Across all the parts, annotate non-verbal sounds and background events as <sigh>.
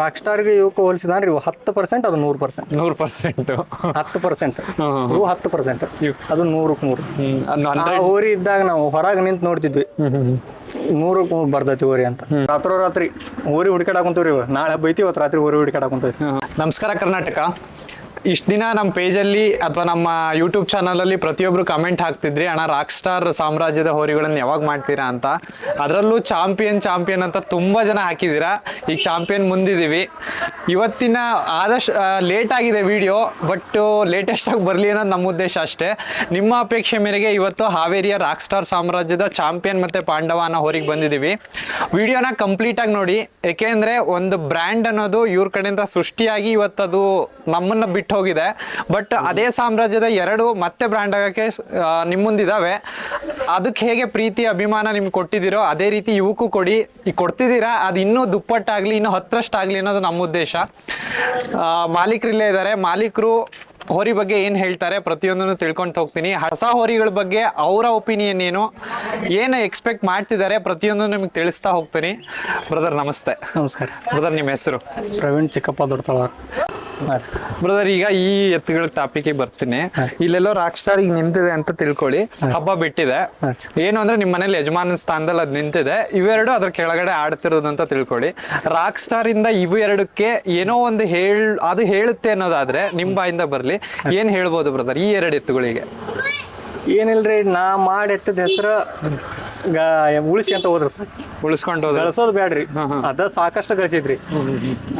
Rock ಸ್ಟಾರ್ಗೆ ಇವಕ್ಕೆ ಹೋಲಿಸಿದ್ರೆ ಇವು ಹತ್ತು ಪರ್ಸೆಂಟ್ ಅದು ನೂರು ಪರ್ಸೆಂಟ್ ನೂರು ಪರ್ಸೆಂಟ್ ಹತ್ತು ಪರ್ಸೆಂಟ್. ಇವು ಹತ್ತು ಪರ್ಸೆಂಟ್ ಅದು ನೂರಕ್ಕೆ ನೂರು. ಹಂಡ್ರೆಡ್ ಹೋರಿ ಇದ್ದಾಗ ನಾವು ಹೊರಗೆ ನಿಂತು ನೋಡ್ತಿದ್ವಿ. ನೂರಕ್ಕೆ ಬರ್ತೈತಿ ಹೋರಿ ಅಂತ. ರಾತ್ರೋ ರಾತ್ರಿ ಹೋರಿ ಹುಡುಕಾಡಕೊಂತೀವ್ರಿ ಇವ. ನಾಳೆ ಬೈತಿ ಇವತ್ತು ರಾತ್ರಿ ಹೋರಿ ಹುಡುಕಾಡಕೊಂತೈತಿ ನಮಸ್ಕಾರ ಕರ್ನಾಟಕ. ಇಷ್ಟು ದಿನ ನಮ್ಮ ಪೇಜಲ್ಲಿ ಅಥವಾ ನಮ್ಮ ಯೂಟ್ಯೂಬ್ ಚಾನಲಲ್ಲಿ ಪ್ರತಿಯೊಬ್ಬರು ಕಮೆಂಟ್ ಹಾಕ್ತಿದ್ರಿ, ಅಣ್ಣ ರಾಕ್ ಸ್ಟಾರ್ ಸಾಮ್ರಾಜ್ಯದ ಹೋರಿಗಳನ್ನು ಯಾವಾಗ ಮಾಡ್ತೀರಾ? ಅಂತ. ಅದರಲ್ಲೂ ಚಾಂಪಿಯನ್ ಚಾಂಪಿಯನ್ ಅಂತ ತುಂಬ ಜನ ಹಾಕಿದ್ದೀರಾ. ಈಗ ಚಾಂಪಿಯನ್ ಮುಂದಿದ್ದೀವಿ. ಇವತ್ತಿನ ಆದಷ್ಟು ಲೇಟ್ ಆಗಿದೆ ವಿಡಿಯೋ ಬಟ್ ಲೇಟೆಸ್ಟ್ ಆಗಿ ಬರಲಿ ಅನ್ನೋದು ನಮ್ಮ ಉದ್ದೇಶ ಅಷ್ಟೇ. ನಿಮ್ಮ ಅಪೇಕ್ಷೆ ಮೇರೆಗೆ ಇವತ್ತು ಹಾವೇರಿಯ ರಾಕ್ ಸ್ಟಾರ್ ಸಾಮ್ರಾಜ್ಯದ ಚಾಂಪಿಯನ್ ಮತ್ತು ಪಾಂಡವ ಅನ್ನೋ ಹೋರಿಗೆ ಬಂದಿದ್ದೀವಿ. ವಿಡಿಯೋನ ಕಂಪ್ಲೀಟಾಗಿ ನೋಡಿ. ಏಕೆಂದರೆ ಒಂದು ಬ್ರ್ಯಾಂಡ್ ಅನ್ನೋದು ಇವ್ರ ಕಡೆಯಿಂದ ಸೃಷ್ಟಿಯಾಗಿ ಇವತ್ತದು ನಮ್ಮನ್ನು ಬಿಟ್ಟು ಹೋಗಿದೆ. ಬಟ್ ಅದೇ ಸಾಮ್ರಾಜ್ಯದ ಎರಡು ಮತ್ತೆ ಬ್ರ್ಯಾಂಡ್ ಆಗಕ್ಕೆ ನಿಮ್ಮ ಮುಂದಿದ್ದಾವೆ ಅದಕ್ಕೆ ಹೇಗೆ ಪ್ರೀತಿ, ಅಭಿಮಾನ ನಿಮ್ಗೆ ಕೊಟ್ಟಿದ್ದೀರೋ, ಅದೇ ರೀತಿ ಇವಕ್ಕೂ ಕೊಡಿ. ಈಗ ಕೊಡ್ತಿದ್ದೀರಾ, ಅದು ಇನ್ನೂ ದುಪ್ಪಟ್ಟಾಗಲಿ, ಇನ್ನೂ ಹತ್ತರಷ್ಟಾಗಲಿ ಅನ್ನೋದು ನಮ್ಮ ಉದ್ದೇಶ. ಮಾಲೀಕರಿಲ್ಲೇ ಇದ್ದಾರೆ. ಮಾಲೀಕರು ಹೋರಿ ಬಗ್ಗೆ ಏನು ಹೇಳ್ತಾರೆ ಪ್ರತಿಯೊಂದನ್ನು ತಿಳ್ಕೊಂತ ಹೋಗ್ತೀನಿ. ಹೊಸ ಹೋರಿಗಳ ಬಗ್ಗೆ ಅವರ ಒಪಿನಿಯನ್ ಏನು ಏನು ಎಕ್ಸ್ಪೆಕ್ಟ್ ಮಾಡ್ತಿದ್ದಾರೆ ಪ್ರತಿಯೊಂದು ನಿಮಗೆ ತಿಳಿಸ್ತಾ ಹೋಗ್ತೀನಿ. ಬ್ರದರ್ ನಮಸ್ತೆ. ನಮಸ್ಕಾರ. ಬ್ರದರ್ ನಿಮ್ಮ ಹೆಸರು? ಪ್ರವೀಣ್ ಚಿಕ್ಕಪ್ಪ ದೊಡ್ಡ ಬ್ರದರ್ ಈಗ ಈ ಎತ್ತುಗಳ ಟಾಪಿಕ್ ಬರ್ತೀನಿ. ಇಲ್ಲೆಲ್ಲೋ ರಾಕ್ ಸ್ಟಾರ್ ಈಗ ನಿಂತಿದೆ ಅಂತ ತಿಳ್ಕೊಳ್ಳಿ. ಹಬ್ಬ ಬಿಟ್ಟಿದೆ. ಏನು ಅಂದ್ರೆ ನಿಮ್ಮ ಮನೇಲಿ ಯಜಮಾನ ಸ್ಥಾನದಲ್ಲಿ ಅದು ನಿಂತಿದೆ. ಇವೆರಡು ಅದ್ರ ಕೆಳಗಡೆ ಆಡ್ತಿರೋದು ಅಂತ ತಿಳ್ಕೊಳ್ಳಿ. ರಾಕ್ ಸ್ಟಾರ್ ಇಂದ ಇವು ಎರಡಕ್ಕೆ ಏನೋ ಒಂದು ಹೇಳ್ ಅದು ಹೇಳುತ್ತೆ ಅನ್ನೋದಾದ್ರೆ ನಿಮ್ಮ ಬಾಯಿಂದ ಬರ್ಲಿ. ಏನ್ ಹೇಳ್ಬೋದು ಬ್ರದರ್ ಈ ಎರಡು ಎತ್ತುಗಳಿಗೆ? ಏನಿಲ್ರಿ ನಾ ಮಾಡಿ ಎತ್ತದ ಹೆಸರು ಉಳಿಸಿ ಅಂತ ಹೋದ್ರಿ ಸರ್. ಉಳಿಸ್ಕೊಂಡು ಗಳಿಸೋದು ಬ್ಯಾಡ್ರಿ. ಅದ ಸಾಕಷ್ಟು ಗಳಿಸಿದ್ರಿ.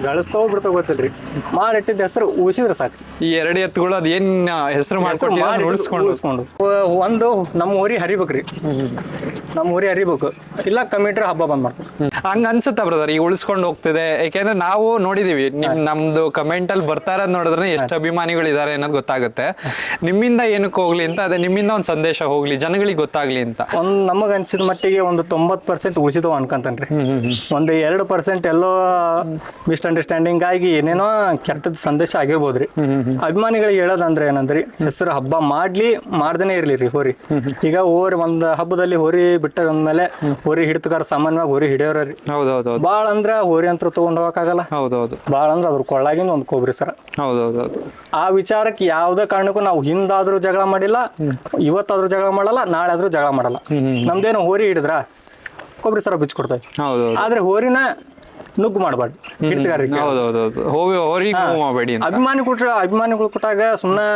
ಗಳಿಸ್ತಾವ ಬಿಡ್ತಾವ ಗೊತ್ತಿಲ್ರಿ. ಮಾಡಿಟ್ಟಿದ್ದ ಹೆಸರು ಉಳಿಸಿದ್ರೆ ಸಾಕು. ಈ ಎರಡು ಎತ್ತುಗಳು ಅದ ಏನ್ ಹೆಸರು ಮಾಡ್ಕೊಂಡು ಉಳಿಸ್ಕೊಂಡು. ಉಳಿಸ್ಕೊಂಡು. ಒಂದು ನಮ್ಮ ಊರಿ ಹರಿಬೇಕ್ರಿ. ನಮ್ಮ ಊರಿ ಹರಿಬೇಕು. ಇಲ್ಲ ಕಮಿಟ್ರಿ ಹಬ್ಬ ಬಂದ್ ಮಾಡ್ತಾರೆ. ಹಂಗ ಅನ್ಸುತ್ತ ಬ್ರದರ್ ಈಗ ಉಳಿಸ್ಕೊಂಡು ಹೋಗ್ತಿದೆ. ಯಾಕೆಂದ್ರೆ ನಾವು ನೋಡಿದೀವಿ ನಿಮ್ ನಮ್ದು ಕಮೆಂಟ್ ಅಲ್ಲಿ ಬರ್ತಾ ಇರೋದ್ ನೋಡಿದ್ರೆ ಎಷ್ಟು ಅಭಿಮಾನಿಗಳು ಇದಾರೆ ಅನ್ನೋದು ಗೊತ್ತಾಗುತ್ತೆ. ನಿಮ್ಮಿಂದ ಏನಕ್ಕೆ ಹೋಗ್ಲಿ ಅಂತ ಅದೇ ನಿಮ್ಮಿಂದ ಒಂದು ಸಂದೇಶ ಹೋಗ್ಲಿ ಜನಗಳಿಗೆ ಗೊತ್ತಾಗ್ಲಿ ಅಂತ. ಒಂದ್ ನಮಗ ಅನ್ಸಿದ ಮಟ್ಟಿಗೆ ಒಂದು ತೊಂಬತ್ ಪರ್ಸೆಂಟ್ ಉಳಿಸಿದವ ಅನ್ಕಂತನ್ರಿ. ಒಂದು ಎರಡು ಪರ್ಸೆಂಟ್ ಎಲ್ಲೋ ಮಿಸ್ಅಂಡರ್ಸ್ಟ್ಯಾಂಡಿಂಗ್ ಆಗಿ ಏನೇನೋ ಕೆಟ್ಟದ ಸಂದೇಶ ಆಗಿರ್ಬೋದ್ರಿ. ಅಭಿಮಾನಿಗಳಿಗೆ ಹೇಳೋದಂದ್ರೆ ಏನಂದ್ರಿ? ಹೆಸರು ಹಬ್ಬ ಮಾಡ್ಲಿ ಮಾಡ್ದೇನೆ ಇರ್ಲಿ ರೀ ಹೋರಿ. ಈಗ ಹೋರಿ ಒಂದ್ ಹಬ್ಬದಲ್ಲಿ ಹೋರಿ ಬಿಟ್ಟ ಅಂದ್ಮೇಲೆ ಹೋರಿ ಹಿಡಿತಗಾರ ಸಾಮಾನ್ಯವಾಗಿ ಹೋರಿ ಹಿಡಿಯೋರ ರೀ. ಹೌದೌದು ಬಾಳ ಅಂದ್ರ ಹೋರಿ ಅಂತ ತಗೊಂಡ್ ಹೋಗಕ್ಕಾಗಲ್ಲ ಹೌದೌದು. ಬಾಳ ಅಂದ್ರ ಅದ್ರ ಕೊಳ್ಳಾಗಿಂದ ಒಂದು ಕೊಬ್ರಿ ಸರ. ಹೌದೌದು ಆ ವಿಚಾರಕ್ಕೆ ಯಾವ್ದೇ ಕಾರಣಕ್ಕೂ ನಾವು ಹಿಂದಾದ್ರೂ ಜಗಳ ಮಾಡಿಲ್ಲ ಇವತ್ತಾದ್ರೂ ಜಗಳ ಮಾಡಲ್ಲ ನಾಳೆ ಆದ್ರೂ ಜಗಳ ಮಾಡಲ್ಲ. ನಮ್ದೇನು ಹೋರಿ ಹಿಡಿದ್ರ? ಕೊಬ್ಬರಿ ಸರ ಬಿಚ್ಚಿ ಕೊಡ್ತಾರೆ ಆದ್ರೆ ಹೋರಿನ ನುಗ್ಗು ಮಾಡಬಾರ್ದು. ಹೌದೌದೌದು ಹೋಗಿ ಮಾಡಬೇಡಿ ಅಂತ. ಅಭಿಮಾನಿ ಕೊಟ್ರ ಅಭಿಮಾನಿಗಳು ಕೊಟ್ಟಾಗ ಸುಮ್ಮನೆ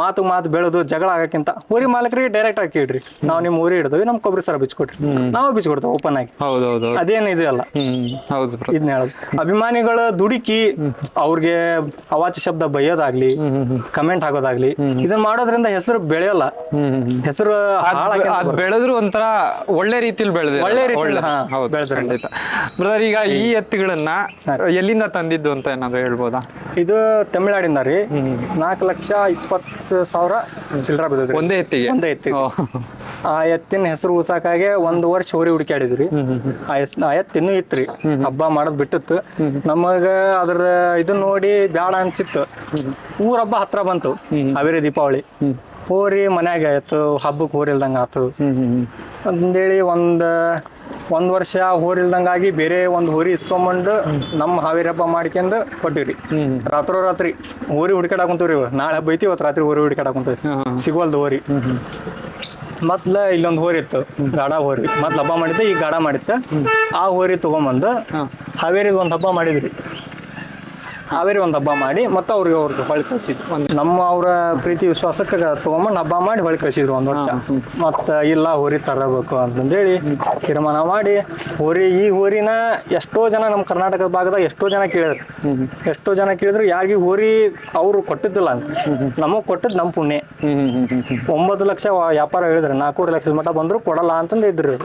ಮಾತು ಮಾತು ಬೆಳೆದು ಜಗಳ ಆಗಕ್ಕಿಂತ ಊರಿ ಮಾಲಕರಿಗೆ ಡೈರೆಕ್ಟ್ ಆಗಿ ಕೇಳ್ರಿ. ನಾವು ನಿಮ್ಮ ಊರಿ ಹಿಡಿದ್ವಿ ನಮ್ ಕೊಬ್ಬರಿ ಸರ ಬಿಚ್ಕೊಟ್ರಿ. ನಾವು ಬಿಚ್ಕೊಡ್ತೇವೆ ಓಪನ್ ಆಗಿ. ಹೌದೌದು ಅದೇನು ಇದೆಯಲ್ಲ ಅಲ್ಲ. ಹೌದು ಇದನ್ನ ಹೇಳೋದು. ಅಭಿಮಾನಿಗಳ ದುಡುಕಿ ಅವ್ರಿಗೆ ಅವಾಚ್ಯ ಶಬ್ದ ಬೈಯೋದಾಗ್ಲಿ ಕಮೆಂಟ್ ಹಾಕೋದಾಗ್ಲಿ ಇದನ್ನ ಮಾಡೋದ್ರಿಂದ ಹೆಸರು ಬೆಳೆಯಲ್ಲ. ಹೆಸರು ಬೆಳೆದ್ರು ಒಂಥರ ಒಳ್ಳೆ ರೀತಿಯಲ್ಲಿ ಬೆಳೆದ ಒಳ್ಳೆ ರೀತಿ ಈಗ ಈ ಎತ್ತುಗಳನ್ನ ಎಲ್ಲಿಂದ ತಂದಿದ್ದು ಅಂತ ಏನಾದ್ರು ಹೇಳ್ಬೋದಾ? ಇದು ತಮಿಳ್ನಾಡಿಂದ ರೀ. ನಾಲ್ಕು ಲಕ್ಷ ಇಪ್ಪತ್ತು ಸಾವಿರ ಚಿಲ್ಲರ ಬಿದ್ದದ್ರಿ ಒಂದೇ ಎತ್ತಿಗೆ? ಒಂದೇ ಎತ್ತಿ ಆ ಎತ್ತಿನ ಹೆಸರು ಉಸಾಕಾಗೆ ಒಂದು ವರ್ಷ ಹೋರಿ ಹುಡುಕಾಡಿದ್ರಿ ಆ ಎಸ್ ಆ ಎತ್ತು ಇನ್ನೂ ಇತ್ರಿ ಹಬ್ಬ ಮಾಡೋದ್ ಬಿಟ್ಟಿತ್ತು. ನಮಗ ಅದ್ರ ಇದನ್ನ ನೋಡಿ ಬ್ಯಾಡ ಅನ್ಸಿತ್ತು. ಊರ ಹಬ್ಬ ಹತ್ರ ಬಂತು ಅವೇರಿ ದೀಪಾವಳಿ. ಹೋರಿ ಮನ್ಯಾಗ ಆಯ್ತು ಹಬ್ಬಕ್ಕೆ ಹೋರಿ ಇಲ್ದಂಗ ಆತು. ಅಂತೇಳಿ ಒಂದ್ ಒಂದ್ ವರ್ಷ ಹೋರಿಲ್ದಂಗಾಗಿ ಬೇರೆ ಒಂದ್ ಹೋರಿ ಇಸ್ಕೊಂಬಂದು ನಮ್ಮ ಹಾವೇರಿ ಹಬ್ಬ ಮಾಡ್ಕೊಂಡು ಕೊಟ್ಟಿವ್ರಿ. ರಾತ್ರೋ ರಾತ್ರಿ ಹೋರಿ ಹುಡುಕಾಡಕ್ ಕುಂತೀವ್ರಿ ಇವ. ನಾಳೆ ಹಬ್ಬ ಐತಿ ಇವತ್ತು ರಾತ್ರಿ ಹೋರಿ ಹುಡುಕಾಡಕ್ ಕುಂತೀವಿ ಸಿಗೋಲ್ದು ಹೋರಿ ಮತ್ಲ ಇಲ್ಲೊಂದು ಹೋರಿ ಇತ್ತು ಗಾಡ ಹೋರಿ ಮೊದ್ಲು ಹಬ್ಬ ಮಾಡಿದ್ದೆ ಈಗ ಗಾಡ ಮಾಡಿತ್ತು ಆ ಹೋರಿ ತಗೊಂಬಂದು ಹಾವೇರಿ ಒಂದು ಹಬ್ಬ ಮಾಡಿದ್ರಿ. ಹಾವೇರಿ ಒಂದು ಹಬ್ಬ ಮಾಡಿ ಮತ್ತೆ ಅವ್ರಿಗೆ ಅವ್ರಿಗೆ ಹೊಳಿ ಒಂದು ನಮ್ಮ ಅವರ ಪ್ರೀತಿ ವಿಶ್ವಾಸಕ್ಕೆ ತಗೊಂಬಂದು ಹಬ್ಬ ಮಾಡಿ ಹೊಳಿ ಕಳಿಸಿದ್ರು ಒಂದು ವರ್ಷ. ಮತ್ತೆ ಇಲ್ಲ ಹೋರಿ ತರಬೇಕು ಅಂತಂದೇಳಿ ತೀರ್ಮಾನ ಮಾಡಿ ಹೋರಿ ಈ ಹೋರಿನ ಎಷ್ಟೋ ಜನ ನಮ್ಮ ಕರ್ನಾಟಕದ ಭಾಗದಾಗ ಎಷ್ಟೋ ಜನ ಕೇಳಿದ್ರು. ಎಷ್ಟೋ ಜನ ಕೇಳಿದ್ರು ಯಾರಿಗೆ ಹೋರಿ ಅವರು ಕೊಟ್ಟಿದ್ದಿಲ್ಲ ಅಂತ. ನಮಗ್ ಕೊಟ್ಟಿದ್ ನಮ್ಮ ಪುಣ್ಯ. ಒಂಬತ್ತು ಲಕ್ಷ ವ್ಯಾಪಾರ ಹೇಳಿದ್ರೆ ನಾಲ್ಕೂವರೆ ಲಕ್ಷದ ಮಟ್ಟ ಬಂದ್ರು ಕೊಡಲ್ಲ ಅಂತಂದು ಇದ್ರು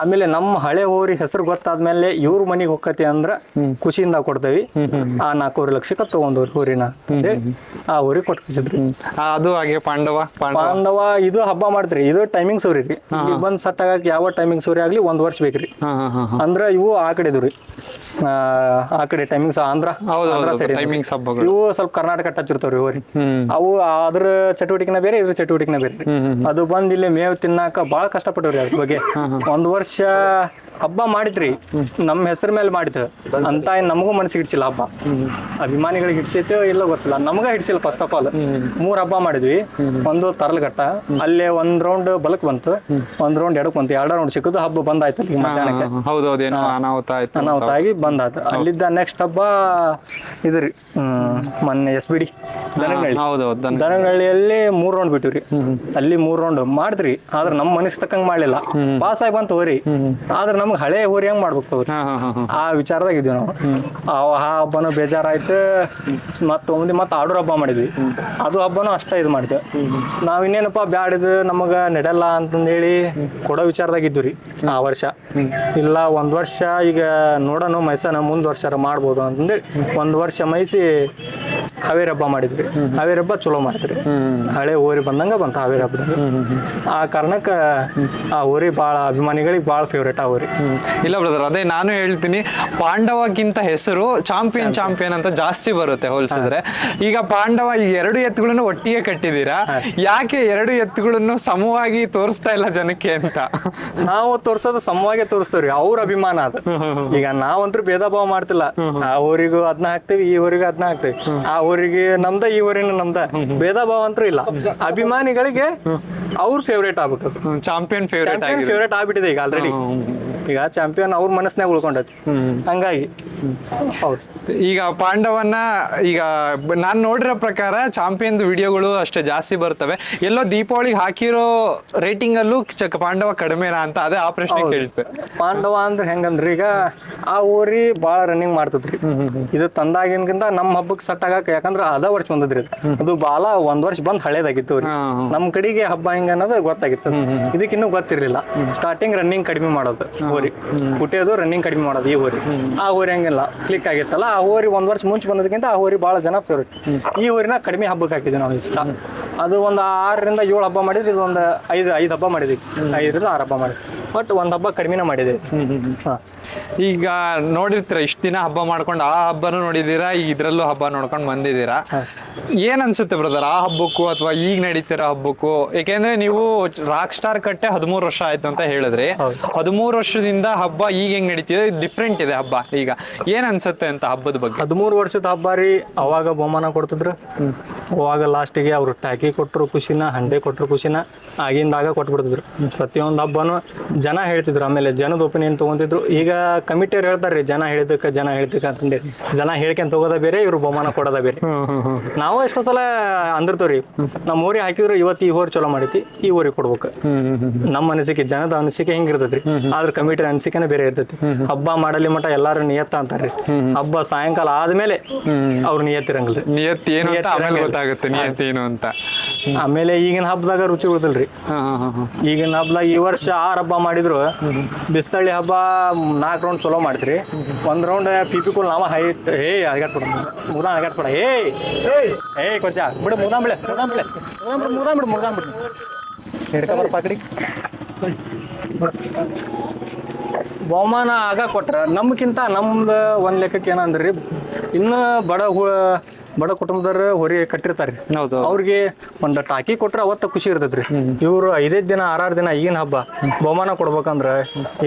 ಆಮೇಲೆ ನಮ್ಮ ಹಳೆ ಹೋರಿ ಹೆಸರು ಗೊತ್ತಾದ್ಮೇಲೆ ಇವ್ರ ಮನೆಗೆ ಹೋಗತಿ ಅಂದ್ರ ಖುಷಿಯಿಂದ ಕೊಡ್ತೇವಿ. ಆ ನಾಲ್ಕೂವರೆ ಲಕ್ಷಕ್ಕೆ ತಗೊಂಡ್ ಹೋರಿನ ಆ ಹೋರಿ ಕೊಟ್ಕಿಸಿದ್ರಿ. ಅದು ಹಾಗೆ ಪಾಂಡವ ಪಾಂಡವ. ಇದು ಹಬ್ಬ ಮಾಡ್ತ್ರಿ. ಇದು ಟೈಮಿಂಗ್ ಸೂರಿ ರೀ. ಬಂದ್ ಸಟ್ ಆಗಕ್ ಯಾವ ಟೈಮಿಂಗ್ ಸೂರಿ ಆಗ್ಲಿ ಒಂದ್ ವರ್ಷ ಬೇಕ್ರಿ. ಅಂದ್ರ ಇವು ಆ ಕಡೆ ಇದ್ರಿ ಆ ಕಡೆ ಟೈಮಿಂಗ್ಸ್ ಆಂಧ್ರ ಆಂಧ್ರ ಹೌದು ಟೈಮಿಂಗ್ಸ್ ಹಬ್ಬಗಳು. ಇವು ಸ್ವಲ್ಪ ಕರ್ನಾಟಕ ಟಚ್ ಇರ್ತಾವ್ರಿ ಹೋರಿ. ಅವು ಅದ್ರ ಚಟುವಟಿಕೆನ ಬೇರೆ ಇದ್ರ ಚಟುವಟಿಕೆನ ಬೇರೆ ಅದು ಬಂದ್ ಇಲ್ಲಿ ಮೇವ್ ತಿನ್ನಾಕ ಬಹಳ ಕಷ್ಟಪಟ್ಟವ್ರಿ ಅದ್ರ ಬಗ್ಗೆ. ಒಂದ್ ವರ್ಷ ಹಬ್ಬ ಮಾಡಿದ್ರಿ ನಮ್ಮ ಹೆಸರ ಮೇಲೆ ಮಾಡಿದ ಅಂತ ಏನ್ ನಮಗೂ ಮನಸ್ಸಿಗೆ ಹಿಡ್ಸಿಲ್ಲ ಹಬ್ಬ. ಅಭಿಮಾನಿಗಳಿಗೆ ಹಿಡ್ಸೈತೆ ಇಲ್ಲ ಗೊತ್ತಿಲ್ಲ. ನಮಗ ಹಿಡ್ಸಿಲ್ಲ ಫಸ್ಟ್ ಆಫ್ ಆಲ್ ಮೂರ್ ಹಬ್ಬ ಮಾಡಿದ್ವಿ. ಒಂದು ತರಲ್ಘಟ್ಟ. ಅಲ್ಲೇ ಒಂದ್ ರೌಂಡ್ ಬಲಕ್ ಬಂತು. ಒಂದ್ ರೌಂಡ್ ಎಡಕ್ ಬಂತು. ಎರಡ ರೌಂಡ್ ಸಿಕ್ಕದು ಹಬ್ಬ ಬಂದಾಯ್ತು ಅಲ್ಲಿ ಮಧ್ಯಾಹ್ನಕ್ಕೆ. ಅನಾಹುತ ಆಯ್ತು ಅನಾಹುತ ಆಗಿ ಬಂದಾತು ಅಲ್ಲಿದ್ದ ನೆಕ್ಸ್ಟ್ ಹಬ್ಬ ಇದ್ರಿ ಮೊನ್ನೆ ಎಸ್ ಬಿ ಡಿ ದನಗಳ್ಳಿ ಹೌದೌದು ದನಗಳ್ಳಿಯಲ್ಲಿ ಮೂರ್ ರೌಂಡ್ ಬಿಟ್ಟಿವ್ರಿ. ಅಲ್ಲಿ ಮೂರ್ ರೌಂಡ್ ಮಾಡಿದ್ರಿ. ಆದ್ರ ನಮ್ ಮನಸ್ಸಿಗೆ ತಕ್ಕಂಗ್ ಮಾಡ್ಲಿಲ್ಲ. ಪಾಸ್ ಆಗಿ ಬಂತು ಹೋರಿ ಆದ್ರ ನಮ್ಗೆ ಹಳೆ ಹೋರಿ ಹೆಂಗ್ ಮಾಡ್ಬೇಕು ಅವ್ರಿ? ಹಾ ಹಾ ಹಾ ಹಾ. ಆ ವಿಚಾರದಾಗ ಇದ್ವಿ ನಾವು. ಅವ ಆ ಹಬ್ಬನೂ ಬೇಜಾರಾಯ್ತು. ಮತ್ತ ಒಂದಿ ಮತ್ತೆ ಆಡೂರ್ ಹಬ್ಬ ಮಾಡಿದ್ವಿ. ಅದು ಹಬ್ಬನೂ ಅಷ್ಟೇ ಇದು ಮಾಡಿದ್ವಿ ನಾವ್ ಇನ್ನೇನಪ್ಪ ಬ್ಯಾಡಿದ್ ನಮಗ ನಡೆಯಲ್ಲ ಅಂತಂದೇಳಿ ಕೊಡೋ ವಿಚಾರದಾಗ ಇದ್ವಿ ರೀ ಆ ವರ್ಷ. ಇಲ್ಲ ಒಂದ್ ವರ್ಷ ಈಗ ನೋಡೋಣ ಮೈಸನ ಮುಂದ್ ವರ್ಷ ಮಾಡ್ಬೋದು ಅಂತಂದೇಳಿ ಒಂದ್ ವರ್ಷ ಮೈಸಿ ಹಾವೇರಿ ಹಬ್ಬ ಮಾಡಿದ್ವಿ. ಹಾವೇರಿ ಹಬ್ಬ ಚಲೋ ಮಾಡಿದ್ರಿ ಹಳೆ ಊರಿ ಬಂದಂಗ ಬಂತ ಹಾವೇರಿ ಹಬ್ಬದಾಗ ಆ ಕಾರಣಕ್ಕ ಆ ಊರಿ ಭಾಳ ಅಭಿಮಾನಿಗಳಿಗೆ ಭಾಳ ಫೇವ್ರೇಟ್ ಆ ಹೋರಿ ಹ್ಮ್. ಇಲ್ಲ ಬ್ರದರ್ ಅದೇ ನಾನು ಹೇಳ್ತೀನಿ ಪಾಂಡವಕ್ಕಿಂತ ಹೆಸರು ಚಾಂಪಿಯನ್ ಚಾಂಪಿಯನ್ ಅಂತ ಜಾಸ್ತಿ ಬರುತ್ತೆ ಹೋಲಿಸಿದ್ರೆ. ಈಗ ಪಾಂಡವ ಈ ಎರಡು ಎತ್ತುಗಳನ್ನು ಒಟ್ಟಿಗೆ ಕಟ್ಟಿದೀರಾ ಯಾಕೆ ಎರಡು ಎತ್ತುಗಳನ್ನು ಸಮವಾಗಿ ತೋರಿಸ್ತಾ ಇಲ್ಲ ಜನಕ್ಕೆ ಅಂತ? ನಾವು ತೋರ್ಸೋದು ಸಮವಾಗಿ ತೋರಿಸ್ತೇವ್ರಿ ಅವ್ರ ಅಭಿಮಾನ ಅದು. ಈಗ ನಾವಂತೂ ಭೇದ ಭಾವ ಮಾಡ್ತಿಲ್ಲ. ಆ ಊರಿಗೂ ಅದನ್ನ ಹಾಕ್ತಿವಿ ಈ ಊರಿಗೂ ಅದನ್ನ ಹಾಕ್ತಿವಿ. ಆ ಊರಿಗೆ ನಮ್ದ ಈ ಊರಿನ ನಮ್ದ. ಭೇದ ಭಾವ ಅಂತೂ ಇಲ್ಲ. ಅಭಿಮಾನಿಗಳಿಗೆ ಅವ್ರ ಫೇವ್ರೇಟ್ ಆಗ್ಬೇಕು ಚಾಂಪಿಯನ್ ಫೇವ್ರೇಟ್ ಫೇವ್ರೇಟ್ ಆಗ್ಬಿಟ್ಟಿದೆ ಈಗ ಆಲ್ರೆಡಿ ಈಗ ಚಾಂಪಿಯನ್ ಅವ್ರ ಮನಸ್ಸಿನಾಗ ಉಳ್ಕೊಂಡೈತಿ ಹಂಗಾಗಿ. ಹೌದು. ಈಗ ಪಾಂಡವನ್ನ ಈಗ ನಾನು ನೋಡಿರೋ ಪ್ರಕಾರ ಚಾಂಪಿಯನ್ ವಿಡಿಯೋಗಳು ಅಷ್ಟೇ ಜಾಸ್ತಿ ಬರ್ತವೆ. ಎಲ್ಲೋ ದೀಪಾವಳಿಗೆ ಹಾಕಿರೋ ರೇಟಿಂಗ್ ಅಲ್ಲೂ ಚಕ್ ಪಾಂಡವ ಕಡಿಮೆನಾ ಅಂತ ಅದೇ ಆ ಪ್ರಶ್ನೆ ಕೇಳ್ತೆ ಪಾಂಡವ ಅಂದ್ರೆ ಹೆಂಗಂದ್ರೆ ಈಗ ಆ ಊರಿ ಬಾಳ ರನ್ನಿಂಗ್ ಮಾಡ್ತದ್ರಿ. ಇದು ತಂದಾಗಿನ್ಕಿಂತ ನಮ್ಮ ಹಬ್ಬಕ್ಕೆ ಸಟ್ ಆಗಾಕ ಯಾಕಂದ್ರೆ ಅದ ವರ್ಷ ಬಂದದ್ರಿ ಅದು. ಬಾಳ ಒಂದ್ ವರ್ಷ ಬಂದ್ ಹಳೇದಾಗಿತ್ತು ರೀ ನಮ್ಮ ಕಡೆಗೆ ಹಬ್ಬ ಹಿಂಗ ಅನ್ನೋದು ಗೊತ್ತಾಗಿತ್ತು ಇದಕ್ಕಿನ್ನೂ ಗೊತ್ತಿರಲಿಲ್ಲ. ಸ್ಟಾರ್ಟಿಂಗ್ ರನ್ನಿಂಗ್ ಕಡಿಮೆ ಮಾಡೋದು. ಊರಿ ಹುಟ್ಟಿಯೋದು ರನ್ನಿಂಗ್ ಕಡಿಮೆ ಮಾಡೋದು ಈ ಊರಿ ಆ ಹೋರಿ ಹಂಗಿಲ್ಲ. ಕ್ಲಿಕ್ ಆಗಿತ್ತಲ್ಲ ಆ ಹೋರಿ ಒಂದ್ ವರ್ಷ ಮುಂಚೆ ಬಂದದಕ್ಕಿಂತ ಆ ಹೋರಿ ಬಹಳ ಜನ ಫೇವ್ರೇಟ್ ಈ ಊರಿನ ಕಡಿಮೆ ಹಬ್ಬಕ್ಕೆ ಹಾಕಿದ್ವಿ ನಾವು ಇಷ್ಟ. ಅದು ಒಂದು ಆರರಿಂದ ಏಳು ಹಬ್ಬ ಮಾಡಿದ್ರೆ ಇದು ಒಂದು ಐದು ಐದು ಹಬ್ಬ ಮಾಡಿದ್ವಿ. ಐದರಿಂದ ಆರು ಹಬ್ಬ ಮಾಡಿದ್ವಿ. ಬಟ್ ಒಂದು ಹಬ್ಬ ಕಡಿಮೆನೇ ಮಾಡಿದ್ವಿ. ಹಾ. ಈಗ ನೋಡಿರ್ತೀರ ಇಷ್ಟ ದಿನ ಹಬ್ಬ ಮಾಡ್ಕೊಂಡು ಆ ಹಬ್ಬನೂ ನೋಡಿದೀರಾ ಈಗ ಇದ್ರಲ್ಲೂ ಹಬ್ಬ ನೋಡ್ಕೊಂಡು ಬಂದಿದ್ದೀರಾ? ಏನ್ ಅನ್ಸುತ್ತೆ ಬ್ರದರ್ ಆ ಹಬ್ಬಕ್ಕೂ ಅಥವಾ ಈಗ ನಡೀತಿರೋ ಹಬ್ಬಕ್ಕೂ? ಯಾಕೆಂದ್ರೆ ನೀವು ರಾಕ್ ಸ್ಟಾರ್ ಕಟ್ಟೆ ಹದಿಮೂರು ವರ್ಷ ಆಯ್ತು ಅಂತ ಹೇಳಿದ್ರಿ. ಹದಿಮೂರು ವರ್ಷದಿಂದ ಹಬ್ಬ ಈಗ ಹೆಂಗ್ ನಡೀತಿದೆ? ಡಿಫ್ರೆಂಟ್ ಇದೆ ಹಬ್ಬ. ಈಗ ಏನ್ ಅನ್ಸುತ್ತೆ ಅಂತ ಹಬ್ಬದ ಬಗ್ಗೆ? ಹದಿಮೂರು ವರ್ಷದ ಹಬ್ಬ ರೀ ಅವಾಗ ಬಹುಮಾನ ಕೊಡ್ತಿದ್ರು. ಅವಾಗ ಲಾಸ್ಟಿಗೆ ಅವ್ರು ಟ್ಯಾಕಿ ಕೊಟ್ಟರು ಖುಷಿನ ಹಂಡೆ ಕೊಟ್ಟರು ಖುಷಿನ ಆಗಿಂದಾಗ ಕೊಟ್ಬಿಡ್ತಿದ್ರು. ಪ್ರತಿಯೊಂದು ಹಬ್ಬನು ಜನ ಹೇಳ್ತಿದ್ರು ಆಮೇಲೆ ಜನದ ಒಪಿನಿಯನ್ ತಗೊಂತಿದ್ರು. ಈಗ ಕಮಿಟಿಯವ್ರು ಹೇಳ್ತಾರ್ರಿ ಜನ ಹೇಳಿದಕ್ಕೆ ಜನ ಹೇಳಿದಕ್ಕೆ ಅಂತಂದೆ ಜನ ಹೇಳ್ಕೊಂತ ತಗೋದ ಬೇರೆ ಇವ್ರು ಬಹುಮಾನ ಕೊಡೋದ ಬೇರೆ. ನಾವು ಎಷ್ಟೋ ಸಲ ಅಂದಿರ್ತೀವ್ರಿ ನಮ್ಮ ಊರಿಗೆ ಹಾಕಿದ್ರು ಇವತ್ತು ಈ ಊರು ಚಲೋ ಮಾಡೈತಿ ಈ ಊರಿಗೆ ಕೊಡ್ಬೇಕು. ನಮ್ಮ ಅನಿಸಿಕೆ ಜನದ ಅನಿಸಿಕೆ ಹೆಂಗಿರ್ತೈತ್ರಿ ಆದ್ರ ಕಮಿಟಿ ಅನಿಸಿಕೆನೇ ಬೇರೆ ಇರ್ತೈತಿ. ಹಬ್ಬ ಮಾಡಲಿ ಮಟ ಎಲ್ಲಾರು ನಿಯತ್ತ ಅಂತಾರ್ರಿ. ಹಬ್ಬ ಸಾಯಂಕಾಲ ಆದ್ಮೇಲೆ ಅವ್ರ ನಿಯತ್ತಿರಂಗಿಲ್ಲ. ನಿಯತ್ ಏನು ಅಂತ ಆಮೇಲೆ ಗೊತ್ತಾಗುತ್ತೆ ನಿಯತ್ ಏನು ಅಂತ. ಆಮೇಲೆ ಈಗಿನ ಹಬ್ಬದಾಗ ರುಚಿ ಉಳಿದಿಲ್ರಿ ಹಾ ಹಾ ಹಾ ಹಾ. ಈಗಿನ ಹಬ್ಬದಾಗ ಈ ವರ್ಷ ಆರ್ ಹಬ್ಬ ಮಾಡಿದ್ರು. ಬಿಸ್ತಳ್ಳಿ ಹಬ್ಬ ನಾಲ್ಕು ರೌಂಡ್ ಚಲೋ ಮಾಡ್ತೀರಿ. ಒಂದ್ ರೌಂಡ್ ಪಿ ಪಿ ಕೂಲ್ ನಾವ ಹೈಟ್ ಹೇ ಅಳಗಾಡ್ಸ್ಬಿಡ ಮುದಾನ್ ಅಳಗಾಡ್ಸ್ಬಿಡ ಹೇ ಏ ಕೊಚ್ಚ. ಬಿಡು ಮುದಾನ್ ಬಿಡ ಮುದಾನ್ ಬಿಡ. ಮುದಾನ್ ಬಿಡು ಮುದಾನ್ ಬಿಡು ಮುದಾನ್ ಬಿಡು. ಹಿಡ್ಕೊಂಬರ ಪಾಕಡಿ ಬಹುಮಾನ ಆಗ ಕೊಟ್ರ ನಮ್ಗಿಂತ ನಮ್ದು ಒಂದು ಲೆಕ್ಕಕ್ಕೆ ಏನಂದ್ರಿ? ಇನ್ನು ಬಡ ಹು- ಬಡ ಕುಟುಂಬದವ್ರ ಹೊರಿ ಕಟ್ಟಿರ್ತಾರ್ರಿ ಹೌದು ಅವ್ರಿಗೆ ಒಂದು ಟಾಕಿ ಕೊಟ್ರೆ ಅವತ್ತ ಖುಷಿ ಇರ್ತೈತ್ರಿ ಇವ್ರು ಐದೈದ್ ದಿನ ಆರಾರು ದಿನ ಈಗಿನ ಹಬ್ಬ. ಬಹುಮಾನ ಕೊಡ್ಬೇಕಂದ್ರ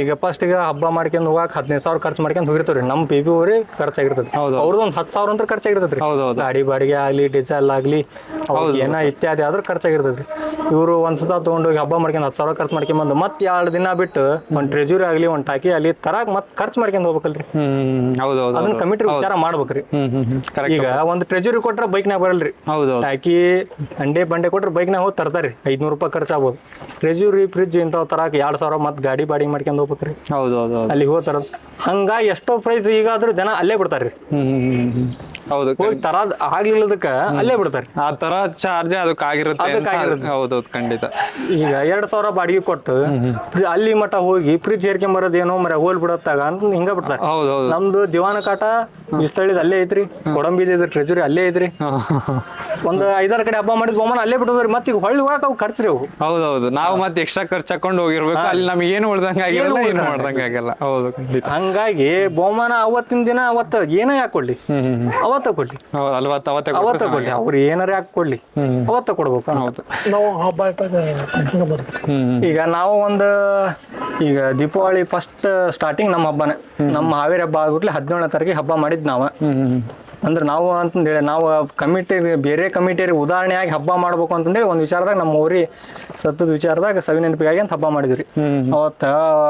ಈಗ ಫಸ್ಟ್ ಈಗ ಹಬ್ಬ ಮಾಡ್ಕೊಂಡ್ ಹೋಗಾಕ ಹದಿನೈದು ಸಾವಿರ ಖರ್ಚು ಮಾಡ್ಕೊಂಡ್ ಹೋಗಿರ್ತಾವ್ರಿ. ನಮ್ ಪಿ ಪಿ ಊರಿ ಖರ್ಚಾಗಿರ್ತದೆ. ಅವ್ರದ್ದು ಒಂದ್ ಹತ್ತು ಸಾವಿರ ಅಂತ ಖರ್ಚಾಗಿರ್ತೈತ್ರಿ. ಗಾಡಿ ಬಾಡಿಗೆ ಆಗ್ಲಿ ಡೀಸೆಲ್ ಆಗ್ಲಿ ಏನ ಇತ್ಯಾದಿ ಆದ್ರೂ ಖರ್ಚಾಗಿರ್ತೈತ್ರಿ ಇವರು ಒಂದ್ಸತ ತಗೊಂಡೋಗಿ ಹಬ್ಬ ಮಾಡ್ಕೊಂಡ್ ಹತ್ತು ಸಾವಿರ ಖರ್ಚು ಮಾಡ್ಕೊಂಡ್ ಬಂದು ಮತ್ತೆ ಎರಡು ದಿನ ಬಿಟ್ಟು ಒಂದ್ ಟ್ರೆಜುರಿ ಆಗ್ಲಿ ಒಂದ್ ಟಾಕಿ ಆಗ್ಲಿ ತರಾಕ್ ಮತ್ತೆ ಖರ್ಚು ಮಾಡ್ಕೊಂಡ್ ಹೋಗ್ಬೇಕಲ್ರಿ. ಅದನ್ನ ಕಮಿಟಿ ವಿಚಾರ ಮಾಡ್ಬೇಕ್ರಿ. ಈಗ ಒಂದ್ ಟ್ರೆಜುರಿ ಕೊಟ್ರ ಬೈಕ್ನಾಗ ಬರಲ್ರಿ. ಹೌದು ಹೌದು ಹಾಕಿ ಅಂಡೆ ಬಂಡೆ ಕೊಟ್ರೆ ಬೈಕ್ನಾಗ ಹೋಗಿ ತರ್ತಾರಿ. ಐದ್ನೂರು ರೂಪಾಯಿ ಖರ್ಚಾಗ್ಬೋದು. ರೆಜೂರಿ ಫ್ರಿಜ್ ಇಂಥವ್ ತರಕ ಎರಡ್ ಸಾವಿರ ಮತ್ತೆ ಗಾಡಿ ಬಾಡಿ ಮಾಡ್ಕೊಂಡ್ ಹೋಗ್ಬೇಕ್ರಿ. ಹೌದು ಹೌದು ಅಲ್ಲಿ ಹೋಗ್ತಾರ ಹೋಗಿ ತರದ್. ಹಂಗಾಗಿ ಎಷ್ಟೋ ಪ್ರೈಸ್ ಈಗಾದ್ರೂ ಜನ ಅಲ್ಲೇ ಬಿಡ್ತಾರ್ರಿ. ಹ್ಮ್ ಹ್ಮ್ ಹ್ಮ್ ಹ್ಮ್ ಹೌದು. ಹೋಗಿ ತರದ್ ಆಗ್ಲಿಲ್ಲದಕ್ಕ ಅಲ್ಲೇ ಬಿಡ್ತಾರೆ ಆ ತರ ಚಾರ್ಜ್ ಅದಕ್ಕೆ ಆಗಿರುತ್ತೆ ಅಂತ ಹೌದು ಹೌದೌದು ಖಂಡಿತ. ಈಗ ಎರಡ್ ಸಾವಿರ ಬಾಡಿಗೆ ಕೊಟ್ಟು ಫ್ರಿ- ಅಲ್ಲಿ ಮಟ ಹೋಗಿ ಫ್ರಿಜ್ ಹೇರ್ಕೊಂಡ್ ಬರೋದೇನೋ ಮರ ಹೋಲ್ ಬಿಡತ್ತಾಗ ಅಂತ ಹಿಂಗ ಬಿಡ್ತಾರೆ ಹೌದು ಹೌದು ನಮ್ದು ದಿವಾನ ಕಾಟ ಬಿಸ್ತಳಿದ್ ಅಲ್ಲೇ ಐತ್ರಿ. ಕೊಡಂಬಿದ ಟ್ರೆಜರಿ ಅಲ್ಲೇ ಐತ್ರಿ. ಒಂದ್ ಐದಾರು ಕಡೆ ಹಬ್ಬ ಮಾಡಿದ್ ಬಹುಮಾನ ಅಲ್ಲೇ ಬಿಟ್ಟು ಮತ್ತೆ ಈಗ ಹೊಳ್ಳಿ ಹೋಗಕ್ ಅವು ಖರ್ಚ್ರಿ ಅವು. ಹೌದೌದು. ನಾವು ಮತ್ತೆ ಎಕ್ಸ್ಟ್ರಾ ಖರ್ಚು ಹಾಕೊಂಡು ಹೋಗಿರ್ಬೇಕು. ಅಲ್ಲಿ ನಮ್ಗೆ ಏನು ಉಳ್ದಂಗ ಆಗಿಲ್ಲ ಏನು ಮಾಡ್ದಂಗ ಆಗಲ್ಲ ಹೌದು ಖಂಡಿತ. ಹಂಗಾಗಿ ಬಹುಮಾನ ಅವತ್ತಿನ ದಿನ ಅವತ್ತ ಏನೇ ಹ್ಮ್. ಅವತ್ತ ಕೊಡ್ಲಿ. ಹೌದು ಅಲ್ವಾ ಅವತ್ತೆ ಅವತ್ತ ಕೊಡ್ಲಿ. ಅವ್ರು ಏನಾರ ಯಾಕೆ ಕೊಡ್ಲಿ ಅವತ್ತ ಕೊಡ್ಬೇಕು ಹೌದು. ನಾವು ಹಬ್ಬ ಈಗ ನಾವು ಒಂದು ಈಗ ದೀಪಾವಳಿ ಫಸ್ಟ್ ಸ್ಟಾರ್ಟಿಂಗ್ ನಮ್ಮ ಹಬ್ಬನೇ. ನಮ್ಮ ಹಾವೇರಿ ಹಬ್ಬ ಆಗ್ಬಿಟ್ಲೆ ಹದಿನೇಳನೇ ತಾರೀಕಿಗೆ ಹಬ್ಬ ಮಾಡಿದ್ ನಾವ ಅಂದ್ರೆ ನಾವು ಅಂತಂದೇಳಿ ನಾವು ಕಮಿಟಿ ಬೇರೆ ಕಮಿಟಿಯರಿಗೆ ಉದಾಹರಣೆಯಾಗಿ ಹಬ್ಬ ಮಾಡ್ಬೇಕು ಅಂತಂದೇಳಿ ಒಂದು ವಿಚಾರದಾಗ ನಮ್ಮ ಊರಿ ಸತ್ತದ ವಿಚಾರದಾಗ ಸವಿ ನೆನಪಿಗಾಗಿ ಅಂತ ಹಬ್ಬ ಮಾಡಿದ್ರಿ ಅವತ್ತ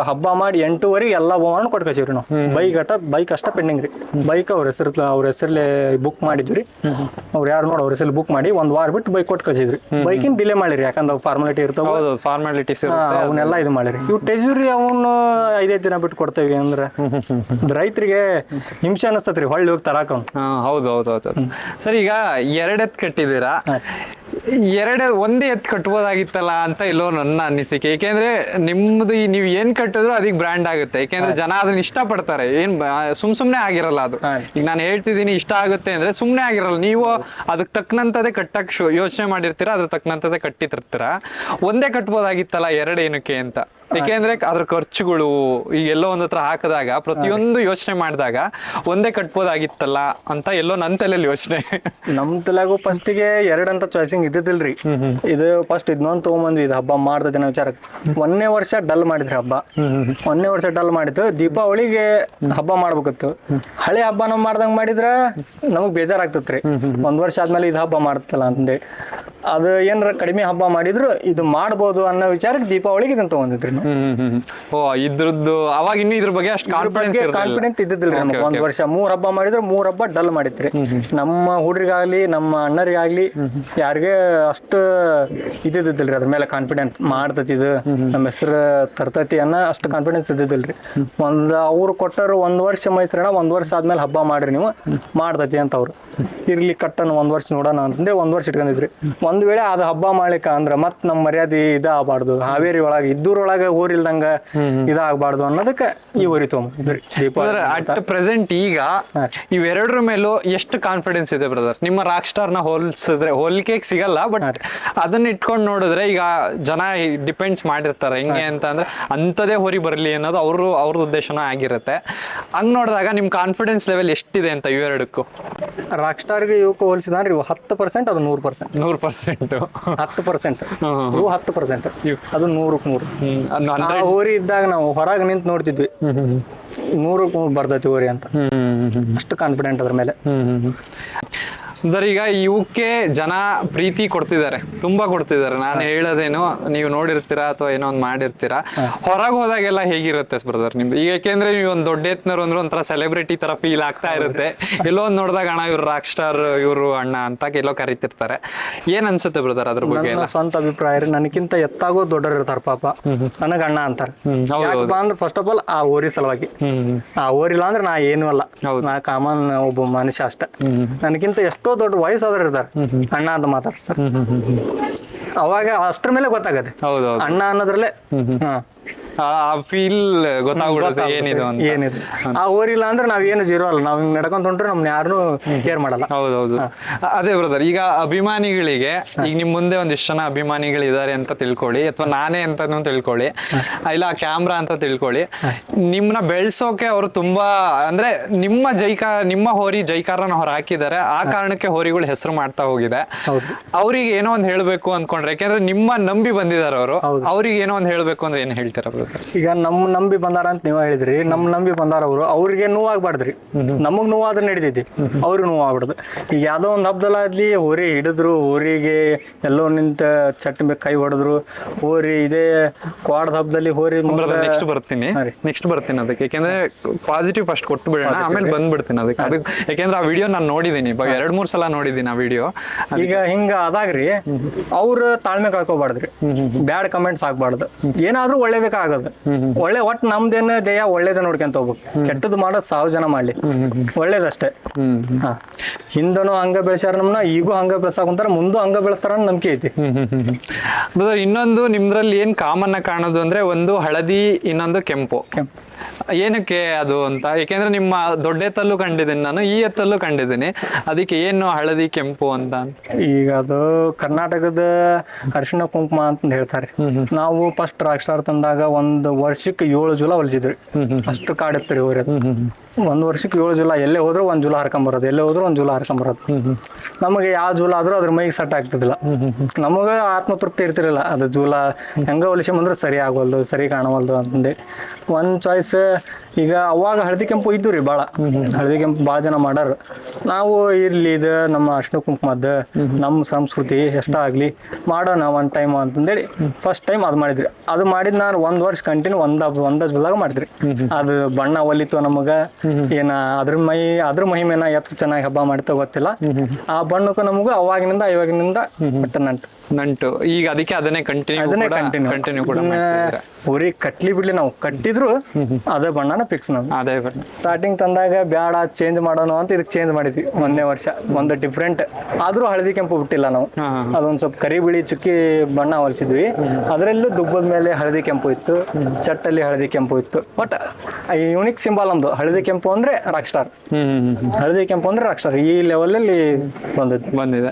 ಹಬ್ಬ ಮಾಡಿ ಎಂಟೂವರೆಗೆ ಎಲ್ಲ ಹೋಗೋಣ ಕೊಟ್ಟು ಕಳ್ಸಿವ್ರಿ ನಾವು. ಬೈಕ್ ಅಟ ಬೈಕ್ ಅಷ್ಟ ಪೆಂಡಿಂಗ್ ರೀ. ಬೈಕ್ ಅವ್ರ ಹೆಸರು ಅವ್ರ ಹೆಸರಲ್ಲೇ ಬುಕ್ ಮಾಡಿದ್ವಿ ಅವ್ರು ಯಾರು ನೋಡಿ ಅವ್ರ ಹೆಸರು ಬುಕ್ ಮಾಡಿ ಒಂದ್ ವಾರ ಬಿಟ್ಟು ಬೈಕ್ ಕೊಟ್ಟು ಕಳ್ಸಿದ್ರಿ ಬೈಕಿನ ಡಿಲೇ ಮಾಡಿರಿ ಯಾಕಂದ್ರೆ ಫಾರ್ಮಾಲಿಟಿ ಇರ್ತಾವ. ಫಾರ್ಮಾಲಿಟೀಸ್ ಅವನ್ನೆಲ್ಲ ಇದು ಮಾಡಿರಿ. ಇವು ಟೆಜುರಿ ಅವನು ಐದೈದು ದಿನ ಬಿಟ್ಟು ಕೊಡ್ತೇವೆ ಅಂದ್ರೆ ರೈತರಿಗೆ ಹಿಂಸೆ ಅನಸ್ತತ್ರಿ ಹೊಳ್ಳಿ ಹೋಗಿ ತರಾಕ ಹೌದು ಹೌದು ಹೌದು. ಸರ್ ಈಗ ಎರಡ್ ಎತ್ ಕಟ್ಟಿದ್ದೀರಾ? ಎರಡ್ ಒಂದೇ ಎತ್ ಕಟ್ಬೋದಾಗಿತ್ತಲ್ಲ ಅಂತ ಇಲ್ಲೋ ನನ್ನ ಅನಿಸಿಕೆ. ಏಕೆಂದ್ರೆ ನಿಮ್ದು ಈ ನೀವು ಏನ್ ಕಟ್ಟಿದ್ರು ಅದಕ್ಕೆ ಬ್ರ್ಯಾಂಡ್ ಆಗುತ್ತೆ. ಏಕೆಂದ್ರೆ ಜನ ಅದನ್ನ ಇಷ್ಟಪಡ್ತಾರೆ. ಏನ್ ಬ- ಸುಮ್ ಸುಮ್ನೆ ಆಗಿರಲ್ಲ ಅದು. ಈಗ ನಾನು ಹೇಳ್ತಿದ್ದೀನಿ ಇಷ್ಟ ಆಗುತ್ತೆ ಅಂದ್ರೆ ಸುಮ್ನೆ ಆಗಿರಲ್ಲ. ನೀವು ಅದಕ್ಕೆ ತಕ್ಕನಂತದೇ ಕಟ್ಟಕ್ ಯೋಚನೆ ಮಾಡಿರ್ತೀರಾ ಅದ್ರ ತಕ್ಕನಂತದೇ ಕಟ್ಟಿತಿರ್ತೀರ ಒಂದೇ ಕಟ್ಬೋದಾಗಿತ್ತಲ್ಲ ಎರಡು ಏನಕ್ಕೆ ಅಂತ? <laughs> ಏಕೆಂದ್ರೆ ಅದ್ರ ಖರ್ಚುಗಳು ಈಗ ಎಲ್ಲೋ ಒಂದ್ ಹತ್ರ ಹಾಕಿದಾಗ ಪ್ರತಿಯೊಂದು ಯೋಚನೆ ಮಾಡಿದಾಗ ಒಂದೇ ಕಟ್ಬೋದಾಗಿತ್ತಲ್ಲ ಅಂತ ಎಲ್ಲೋ ನನ್ನ ತಲೆಯಲ್ಲಿ ಯೋಚನೆ. <laughs> ನಮ್ ತಲೆಗೂ ಫಸ್ಟಿಗೆ ಎರಡಂತ ಚಾಯ್ಸಿಂಗ್ ಇದ್ದಿದ್ದಿಲ್ರಿ. ಇದು ಫಸ್ಟ್ ಇದನ್ನೊಂದು ತಗೊಂಬಂದ್ವಿ ಇದು ಹಬ್ಬ ಮಾಡ್ದ ಅನ್ನೋ ವಿಚಾರ ಒಂದನೇ ವರ್ಷ ಡಲ್ ಮಾಡಿದ್ರಿ ಹಬ್ಬ. ಒಂದನೇ ವರ್ಷ ಡಲ್ ಮಾಡಿದ್ದು ದೀಪಾವಳಿಗೆ ಹಬ್ಬ ಮಾಡ್ಬೇಕಿತ್ತು. ಹಳೆ ಹಬ್ಬ ನಮ್ ಮಾಡ್ದಂಗ ಮಾಡಿದ್ರ ನಮಗ್ ಬೇಜಾರಾಗ್ತತ್ರಿ. ಒಂದ್ ವರ್ಷ ಆದ್ಮೇಲೆ ಇದು ಹಬ್ಬ ಮಾಡ್ತಲ್ಲ ಅಂತಂದೆ ಅದು ಏನಾರ ಕಡಿಮೆ ಹಬ್ಬ ಮಾಡಿದ್ರು ಇದು ಮಾಡ್ಬೋದು ಅನ್ನೋ ವಿಚಾರಕ್ಕೆ ದೀಪಾವಳಿಗೆ ಇದನ್ನ ತಗೊಂಡಿದ್ರಿ ನಾವು. ಓ ಇದ್ರದ್ದು ಅವಾಗ ಇನ್ನು ಇದ್ರ ಬಗ್ಗೆ ಅಷ್ಟು ಕಾನ್ಫಿಡೆನ್ಸ್ ಕಾನ್ಫಿಡೆಂಟ್ ಇದ್ದಿದ್ದಿಲ್ರಿ ನಮ್ಗೆ. ಒಂದ್ ವರ್ಷ ಮೂರ್ ಹಬ್ಬ ಮಾಡಿದ್ರೆ ಮೂರ್ ಹಬ್ಬ ಡಲ್ ಮಾಡಿದ್ರಿ. ನಮ್ಮ ಹುಡ್ರಿಗಾಗ್ಲಿ ನಮ್ಮ ಅಣ್ಣರಿಗಾಗ್ಲಿ ಯಾರಿಗೆ ಅಷ್ಟು ಇದ್ದಿದ್ದಿಲ್ಲರಿ ಅದ್ರ ಮೇಲೆ ಕಾನ್ಫಿಡೆನ್ಸ್ ಮಾಡ್ತತಿ ಇದು ನಮ್ಮ ಹೆಸರು ತರ್ತತಿ ಅನ್ನೋ ಅಷ್ಟು ಕಾನ್ಫಿಡೆನ್ಸ್ ಇದ್ದಿದ್ದಿಲ್ರಿ ಒಂದ್ ಅವ್ರು ಕೊಟ್ಟರು ಒಂದ್ ವರ್ಷ ಮೈಸೂರಣ ಒಂದ್ ವರ್ಷ ಆದ್ಮೇಲೆ ಹಬ್ಬ ಮಾಡ್ರಿ ನೀವು ಮಾಡ್ತತಿ ಅಂತ ಅವ್ರು. ಇರ್ಲಿ ಕಟ್ಟನ ಒಂದ್ ವರ್ಷ ನೋಡೋಣ ಅಂತಂದ್ರೆ ಒಂದ್ ವರ್ಷ ಇಟ್ಕೊಂಡಿದ್ರಿ. ಒಂದ್ ವೇಳೆ ಅದು ಹಬ್ಬ ಮಾಡ್ಲಿಕ್ಕ ಅಂದ್ರ ಮತ್ ನಮ್ಮ ಮರ್ಯಾದೆ ಇದಾಗಬಾರ್ದು. ಹಾವೇರಿ ಒಳಗ ಇದ್ದೂರೊಳಗ ಊರಿಲ್ದಂಗ ಇದಾಗಬಾರ್ದು ಅನ್ನೋದಕ್ಕೆ ಈ ಊರಿ ದೀಪಾವಳಿ ಅಟ್ ಪ್ರೆಸೆಂಟ್ ಈಗ ಇವೆರಡ್ರ ಮೇಲೂ ಎಷ್ಟು ಕಾನ್ಫಿಡೆನ್ಸ್ ಇದೆ ಬ್ರದರ್ ನಿಮ್ಮ ರಾಕ್ ಸ್ಟಾರ್ನ ಹೋಲ್ಸಿದ್ರೆ ಹೋಲಿಕೆ ಸಿಗಲ್ಲ ಬಟ್ ಅದನ್ನ ಇಟ್ಕೊಂಡು ನೋಡಿದ್ರೆ ಈಗ ಜನ ಡಿಪೆಂಡ್ಸ್ ಮಾಡಿರ್ತಾರೆ. ಹೆಂಗೆ ಅಂತ ಅಂದ್ರೆ ಅಂಥದೇ ಹೊರಿ ಬರಲಿ ಅನ್ನೋದು ಅವರು ಅವ್ರ ಉದ್ದೇಶನ ಆಗಿರುತ್ತೆ. ಹಂಗ್ ನೋಡಿದಾಗ ನಿಮ್ ಕಾನ್ಫಿಡೆನ್ಸ್ ಲೆವೆಲ್ ಎಷ್ಟಿದೆ ಅಂತ ಇವೆರಡಕ್ಕೂ? ರಾಕ್ ಸ್ಟಾರ್ಗೆ ಇವಕ್ಕೆ ಹೋಲಿಸಿದ್ರೆ ಹತ್ತು ಪರ್ಸೆಂಟ್ ಅದು ನೂರು ಪರ್ಸೆಂಟ್ ನೂರ್ ಪರ್ಸೆಂಟ್ ಹತ್ತು ಪರ್ಸೆಂಟ್. ಇವು ಹತ್ತು ಪರ್ಸೆಂಟ್. ಅದು ನೂರಕ್ಕೆ ನೂರು. ಆ ಹೋರಿ ಇದ್ದಾಗ ನಾವು ಹೊರಗೆ ನಿಂತು ನೋಡ್ತಿದ್ವಿ. ನೂರಕ್ಕೆ ನೂರು ಬರ್ತೈತಿ ಹೋರಿ ಅಂತ. ಅಷ್ಟು ಕಾನ್ಫಿಡೆಂಟ್ ಅದ್ರ ಮೇಲೆ. ಸರ್ ಈಗ ಇವಕ್ಕೆ ಜನ ಪ್ರೀತಿ ಕೊಡ್ತಿದ್ದಾರೆ. ತುಂಬಾ ಕೊಡ್ತಿದ್ದಾರೆ. ನಾನು ಹೇಳೋದೇನು ನೀವು ನೋಡಿರ್ತೀರಾ ಅಥವಾ ಏನೋ ಒಂದು ಮಾಡಿರ್ತೀರಾ? ಹೊರಗೆ ಹೋದಾಗೆಲ್ಲ ಹೇಗಿರುತ್ತೆ ಬ್ರದರ್ ನಿಮ್ದು? ಈಗ ಯಾಕೆಂದ್ರೆ ನೀವು ಒಂದು ದೊಡ್ಡ ಎತ್ನರು ಅಂದ್ರೆ ಒಂಥರ ಸೆಲೆಬ್ರಿಟಿ ತರ ಫೀಲ್ ಆಗ್ತಾ ಇರುತ್ತೆ. <laughs> ಎಲ್ಲೋ ಒಂದು ನೋಡಿದಾಗ ಅಣ್ಣ ಇವ್ರು ರಾಕ್ ಸ್ಟಾರ್ ಇವರು ಅಣ್ಣ ಅಂತ ಎಲ್ಲೋ ಕರಿತಿರ್ತಾರೆ. ಏನ್ ಅನ್ಸುತ್ತೆ ಬ್ರದರ್ ಅದ್ರ ಬಗ್ಗೆ ಸ್ವಂತ ಅಭಿಪ್ರಾಯ ರೀ ನನಗಿಂತ ಎತ್ತಾಗೋ ದೊಡ್ಡರು ಇರ್ತಾರ ಪಾಪ. ನನಗ ಅಣ್ಣ ಅಂತಾರೆ. ಅಂದ್ರೆ ಫಸ್ಟ್ ಆಫ್ ಆಲ್ ಆ ಓರಿ ಸಲುವಾಗಿ. ಆ ಓರಿಲ್ಲ ಅಂದ್ರೆ ನಾ ಏನು ಅಲ್ಲ. ನಾ ಕಾಮನ್ ಒಬ್ಬ ಮನುಷ್ಯ ಅಷ್ಟ. ನನಗಿಂತ ಎಷ್ಟೋ ದೊಡ್ಡ ವಯಸ್ಸಾದ್ರು ಇರ್ತಾರೆ. ಅಣ್ಣ ಅಂತ ಮಾತಾಡ್ತಾರೆ ಅವಾಗ ಅಷ್ಟ್ರ ಮೇಲೆ ಗೊತ್ತಾಗತ್ತೆ. ಅಣ್ಣ ಅನ್ನೋದ್ರಲ್ಲೇ ಹಾ. ಆ ಫೀಲ್ ಗೊತ್ತಾಗ್ಬಿಡುತ್ತೆ ಏನಿದು ಅಂತ. ಏನಿದೆ ಆ ಊರಿಲ್ಲ ಅಂದ್ರೆ ನಾವೇನು ಜೀರೋ ಅಲ್ಲ. ನಾವ್ ಹಿಂಗ್ ನಡ್ಕೊಂತ ಹೊಂಟ್ರೆ ನಮ್ನ ಯಾರು ಕೇರ್ ಮಾಡಲ್ಲ. ಹೌದೌದು. ಅದೇ ಬ್ರದರ್ ಈಗ ಅಭಿಮಾನಿಗಳಿಗೆ ಈಗ ನಿಮ್ ಮುಂದೆ ಒಂದಿಷ್ಟು ಜನ ಅಭಿಮಾನಿಗಳಿದ್ದಾರೆ ಅಂತ ತಿಳ್ಕೊಳ್ಳಿ ಅಥವಾ ನಾನೇ ಅಂತಾನು ತಿಳ್ಕೊಳ್ಳಿ ಇಲ್ಲ ಕ್ಯಾಮ್ರಾ ಅಂತ ತಿಳ್ಕೊಳ್ಳಿ ನಿಮ್ನ ಬೆಳ್ಸೋಕೆ ಅವರು ತುಂಬಾ ಅಂದ್ರೆ ನಿಮ್ಮ ಜೈಕಾರ ನಿಮ್ಮ ಹೋರಿ ಜೈಕಾರನ ಹೊರ ಹಾಕಿದ್ದಾರೆ ಆ ಕಾರಣಕ್ಕೆ ಹೋರಿಗಳು ಹೆಸರು ಮಾಡ್ತಾ ಹೋಗಿದೆ. ಹೌದು. ಅವ್ರಿಗೆ ಏನೋ ಒಂದ್ ಹೇಳ್ಬೇಕು ಅನ್ಕೊಂಡ್ರೆ ಯಾಕೆಂದ್ರೆ ನಿಮ್ಮ ನಂಬಿ ಬಂದಿದ್ದಾರೆ ಅವರು. ಅವ್ರಿಗೆ ಏನೋ ಒಂದ್ ಹೇಳ್ಬೇಕು ಅಂದ್ರೆ ಏನ್ ಹೇಳ್ತೀರಾ ಈಗ ನಮ್ ನಂಬಿ ಬಂದಾರ ಅಂತ ನೀವ್ ಹೇಳಿದ್ರಿ ನಮ್ ನಂಬಿ ಬಂದಾರ ಅವರು ಅವ್ರಿಗೆ ನೋವಾಗ್ಬಾರ್ದ್ರಿ. ನಮಗ್ ನೋವಾದ್ರೆ ನಡೀತೈತಿ ಅವ್ರಿಗೆ ನೋವಾಗ್ಬಾರ್ದು. ಈಗ ಯಾವ್ದೋ ಒಂದ್ ಹಬ್ದಲ್ಲಾದ್ಲಿ ಹೋರಿ ಹಿಡಿದ್ರು ಹೋರಿಗೆ ಎಲ್ಲೋ ನಿಂತ ಚಟ್ ಮೇಲೆ ಕೈ ಹೊಡೆದ್ರು ಹೋರಿ ಇದೇ ಕ್ವಾಡದ ಹಬ್ಬದಲ್ಲಿ ಹೋರಿ ನೆಕ್ಸ್ಟ್ ಬರ್ತೀನಿ. ನೆಕ್ಸ್ಟ್ ಬರ್ತೀನಿ ಅದಕ್ಕೆ. ಯಾಕಂದ್ರೆ ಪಾಸಿಟಿವ್ ಫಸ್ಟ್ ಕೊಟ್ಟು ಬಿಡೋಣ. ಆಮೇಲೆ ಬಂದ್ಬಿಡ್ತೀನಿ ಅದಕ್ಕೆ. ಅದಕ್ಕೆ ಯಾಕಂದ್ರೆ ಆ ವಿಡಿಯೋ ನಾನು ನೋಡಿದ್ದೀನಿ ಇವಾಗ ಎರಡ್ ಮೂರ್ ಸಲ ನೋಡಿದ್ದೀನಿ ಆ ವಿಡಿಯೋ ಈಗ ಹಿಂಗ ಅದಾಗ್ರಿ ಅವ್ರ ತಾಳ್ಮೆ ಕಳ್ಕೊಬಾರ್ದ್ರಿ. ಬ್ಯಾಡ್ ಕಮೆಂಟ್ಸ್ ಆಗ್ಬಾರ್ದು. ಏನಾದ್ರೂ ಒಳ್ಳೇದಕ್ಕೆ ಆಗದು. ಒಳ್ಳೆ ಒಟ್ ನಮ್ದೇನ ದೇಹ ಒಳ್ಳೇದ ನೋಡ್ಕೊಂತ ಹೋಗ್ಬೇಕು. ಕೆಟ್ಟದ್ ಮಾಡೋದು ಸಾವಿರ ಜನ ಮಾಡ್ಲಿ. ಒಳ್ಳೇದಷ್ಟೇ. ಹಾ. ಹಿಂದನು ಹಂಗ ಬೆಳೆಸ್ಯಾರ ನಮ್ನ ಈಗೂ ಹಂಗ ಬೆಳೆಸಾಕುಂತಾರ ಮುಂದೂ ಹಂಗ ಬೆಳೆಸ್ತಾರ ನಂಬಿಕೆ ಐತಿ. ಇನ್ನೊಂದು ನಿಮ್ದ್ರಲ್ಲಿ ಏನ್ ಕಾಮನ್ ಕಾಣೋದು ಅಂದ್ರೆ ಒಂದು ಹಳದಿ ಇನ್ನೊಂದು ಕೆಂಪು. ಕೆಂಪು. ಏನಕ್ಕೆ ಅದು ಅಂತ? ಯಾಕೆಂದ್ರೆ ನಿಮ್ಮ ದೊಡ್ಡ ಎತ್ತಲ್ಲೂ ಕಂಡಿದ್ದೀನಿ ನಾನು ಈ ಎತ್ತಲ್ಲೂ ಕಂಡಿದ್ದೀನಿ. ಅದಕ್ಕೆ ಏನು ಹಳದಿ ಕೆಂಪು ಅಂತ? ಈಗ ಅದು ಕರ್ನಾಟಕದ ಅರಿಶಿಣ ಕುಂಕುಮ ಅಂತ ಹೇಳ್ತಾರೆ. ನಾವು ಫಸ್ಟ್ ರಾಕ್ ಸ್ಟಾರ್ ತಂದಾಗ ಒಂದು ವರ್ಷಕ್ಕೆ ಏಳು ಜೂಲ ಹೊಲಿಸಿದ್ರಿ ಅಷ್ಟು ಕಾಡಿತ್ರಿ ಊರಿ ಅದು. ಒಂದ್ ವರ್ಷಕ್ಕೆ ಏಳು ಜುಲ ಎಲ್ಲೇ ಹೋದ್ರೂ ಒಂದು ಜೂಲ ಹರ್ಕೊಂಬರೋದು ಎಲ್ಲೇ ಹೋದ್ರೂ ಒಂದು ಜೂಲ ಹರ್ಕೊಂಬರೋದು ನಮಗೆ ಯಾವ ಜೂಲ ಆದ್ರೂ ಅದ್ರ ಮೈಗೆ ಸೆಟ್ ಆಗ್ತಿದ್ದಿಲ್ಲ ನಮಗ ಆತ್ಮತೃಪ್ತಿ ಇರ್ತಿರಲಿಲ್ಲ ಅದು ಜೂಲ ಹೆಂಗ ಬಂದ್ರೆ ಸರಿ ಆಗೋಲ್ದು ಸರಿ ಕಾಣವಲ್ದು ಅಂತಂದೇಳಿ ಒಂದು ಚಾಯ್ಸ್ ಈಗ ಅವಾಗ ಹಳದಿ ಕೆಂಪು ಇದ್ದು ರೀ ಭಾಳ ಹಳದಿ ಕೆಂಪು ಭಾಳ ಜನ ಮಾಡಾರ. ನಾವು ಇರ್ಲಿ ಇದು ನಮ್ಮ ಅರ್ಶಿನ ಕುಂಕುಮದ ನಮ್ಮ ಸಂಸ್ಕೃತಿ ಎಷ್ಟ ಆಗ್ಲಿ ಮಾಡೋಣ ಒಂದು ಟೈಮ್ ಅಂತಂದೇಳಿ ಫಸ್ಟ್ ಟೈಮ್ ಅದು ಮಾಡಿದ್ರಿ ಅದು ಮಾಡಿದ ನಾನು ಒಂದು ವರ್ಷ ಕಂಟಿನ್ಯೂ ಒಂದ್ ಒಂದ ಹಬ್ಬದಾಗ ಮಾಡಿದ್ರಿ ಅದು ಬಣ್ಣ ಒಲಿತು ನಮಗ. ಏನ ಅದ್ರ ಮೈ ಅದ್ರ ಮಹಿಮೆನ ಎತ್ತ ಚೆನ್ನಾಗಿ ಹಬ್ಬ ಮಾಡ್ತಾ ಗೊತ್ತಿಲ್ಲ. ಆ ಬಣ್ಣಕ್ಕೂ ನಮಗೂ ಅವಾಗಿನಿಂದ ಇವಾಗಿನಿಂದ ನಂಟು. ನಂಟು. ಈಗ ಅದಕ್ಕೆ ಅದನ್ನೇ ಕಂಟಿನ್ಯೂ ಅದನ್ನೇ ಕಂಟಿನ್ಯೂ ಕಂಟಿನ್ಯೂ ಕೂಡ. ಊರಿ ಕಟ್ಲಿ ಬಿಡ್ಲಿ ನಾವು. ಕಟ್ಟಿದ್ರು ಅದೇ ಬಣ್ಣನ ಫಿಕ್ಸ್ ನಾವು. ಅದೇ ಬಣ್ಣ. ಸ್ಟಾರ್ಟಿಂಗ್ ತಂದಾಗ ಬ್ಯಾಡ ಚೇಂಜ್ ಮಾಡೋಣ ಅಂತ ಇದಕ್ಕೆ ಚೇಂಜ್ ಮಾಡಿದ್ವಿ. ಒಂದನೇ ವರ್ಷ. ಒಂದು ಡಿಫ್ರೆಂಟ್ ಆದ್ರೂ ಹಳದಿ ಕೆಂಪು ಬಿಟ್ಟಿಲ್ಲ ನಾವು. ಅದೊಂದ್ ಸ್ವಲ್ಪ ಕರಿ ಬಿಳಿ ಚುಕ್ಕಿ ಬಣ್ಣ ಹೊಲಿಸಿದ್ವಿ. ಅದರಲ್ಲೂ ದುಬ್ಬದ ಮೇಲೆ ಹಳದಿ ಕೆಂಪು ಇತ್ತು. ಚಟ್ಟಲ್ಲಿ ಹಳದಿ ಕೆಂಪು ಇತ್ತು. ಬಟ್ ಯುನಿಕ್ ಸಿಂಬಲ್ ನಮ್ದು. ಹಳದಿ ಕೆಂಪು ಅಂದ್ರೆ ರಾಕ್ ಸ್ಟಾರ್ ಹಳದಿ ಕೆಂಪು ಅಂದ್ರೆ ರಾಕ್ ಸ್ಟಾರ್ ಈ ಲೆವೆಲ್ ಅಲ್ಲಿ ಬಂದಿದೆ.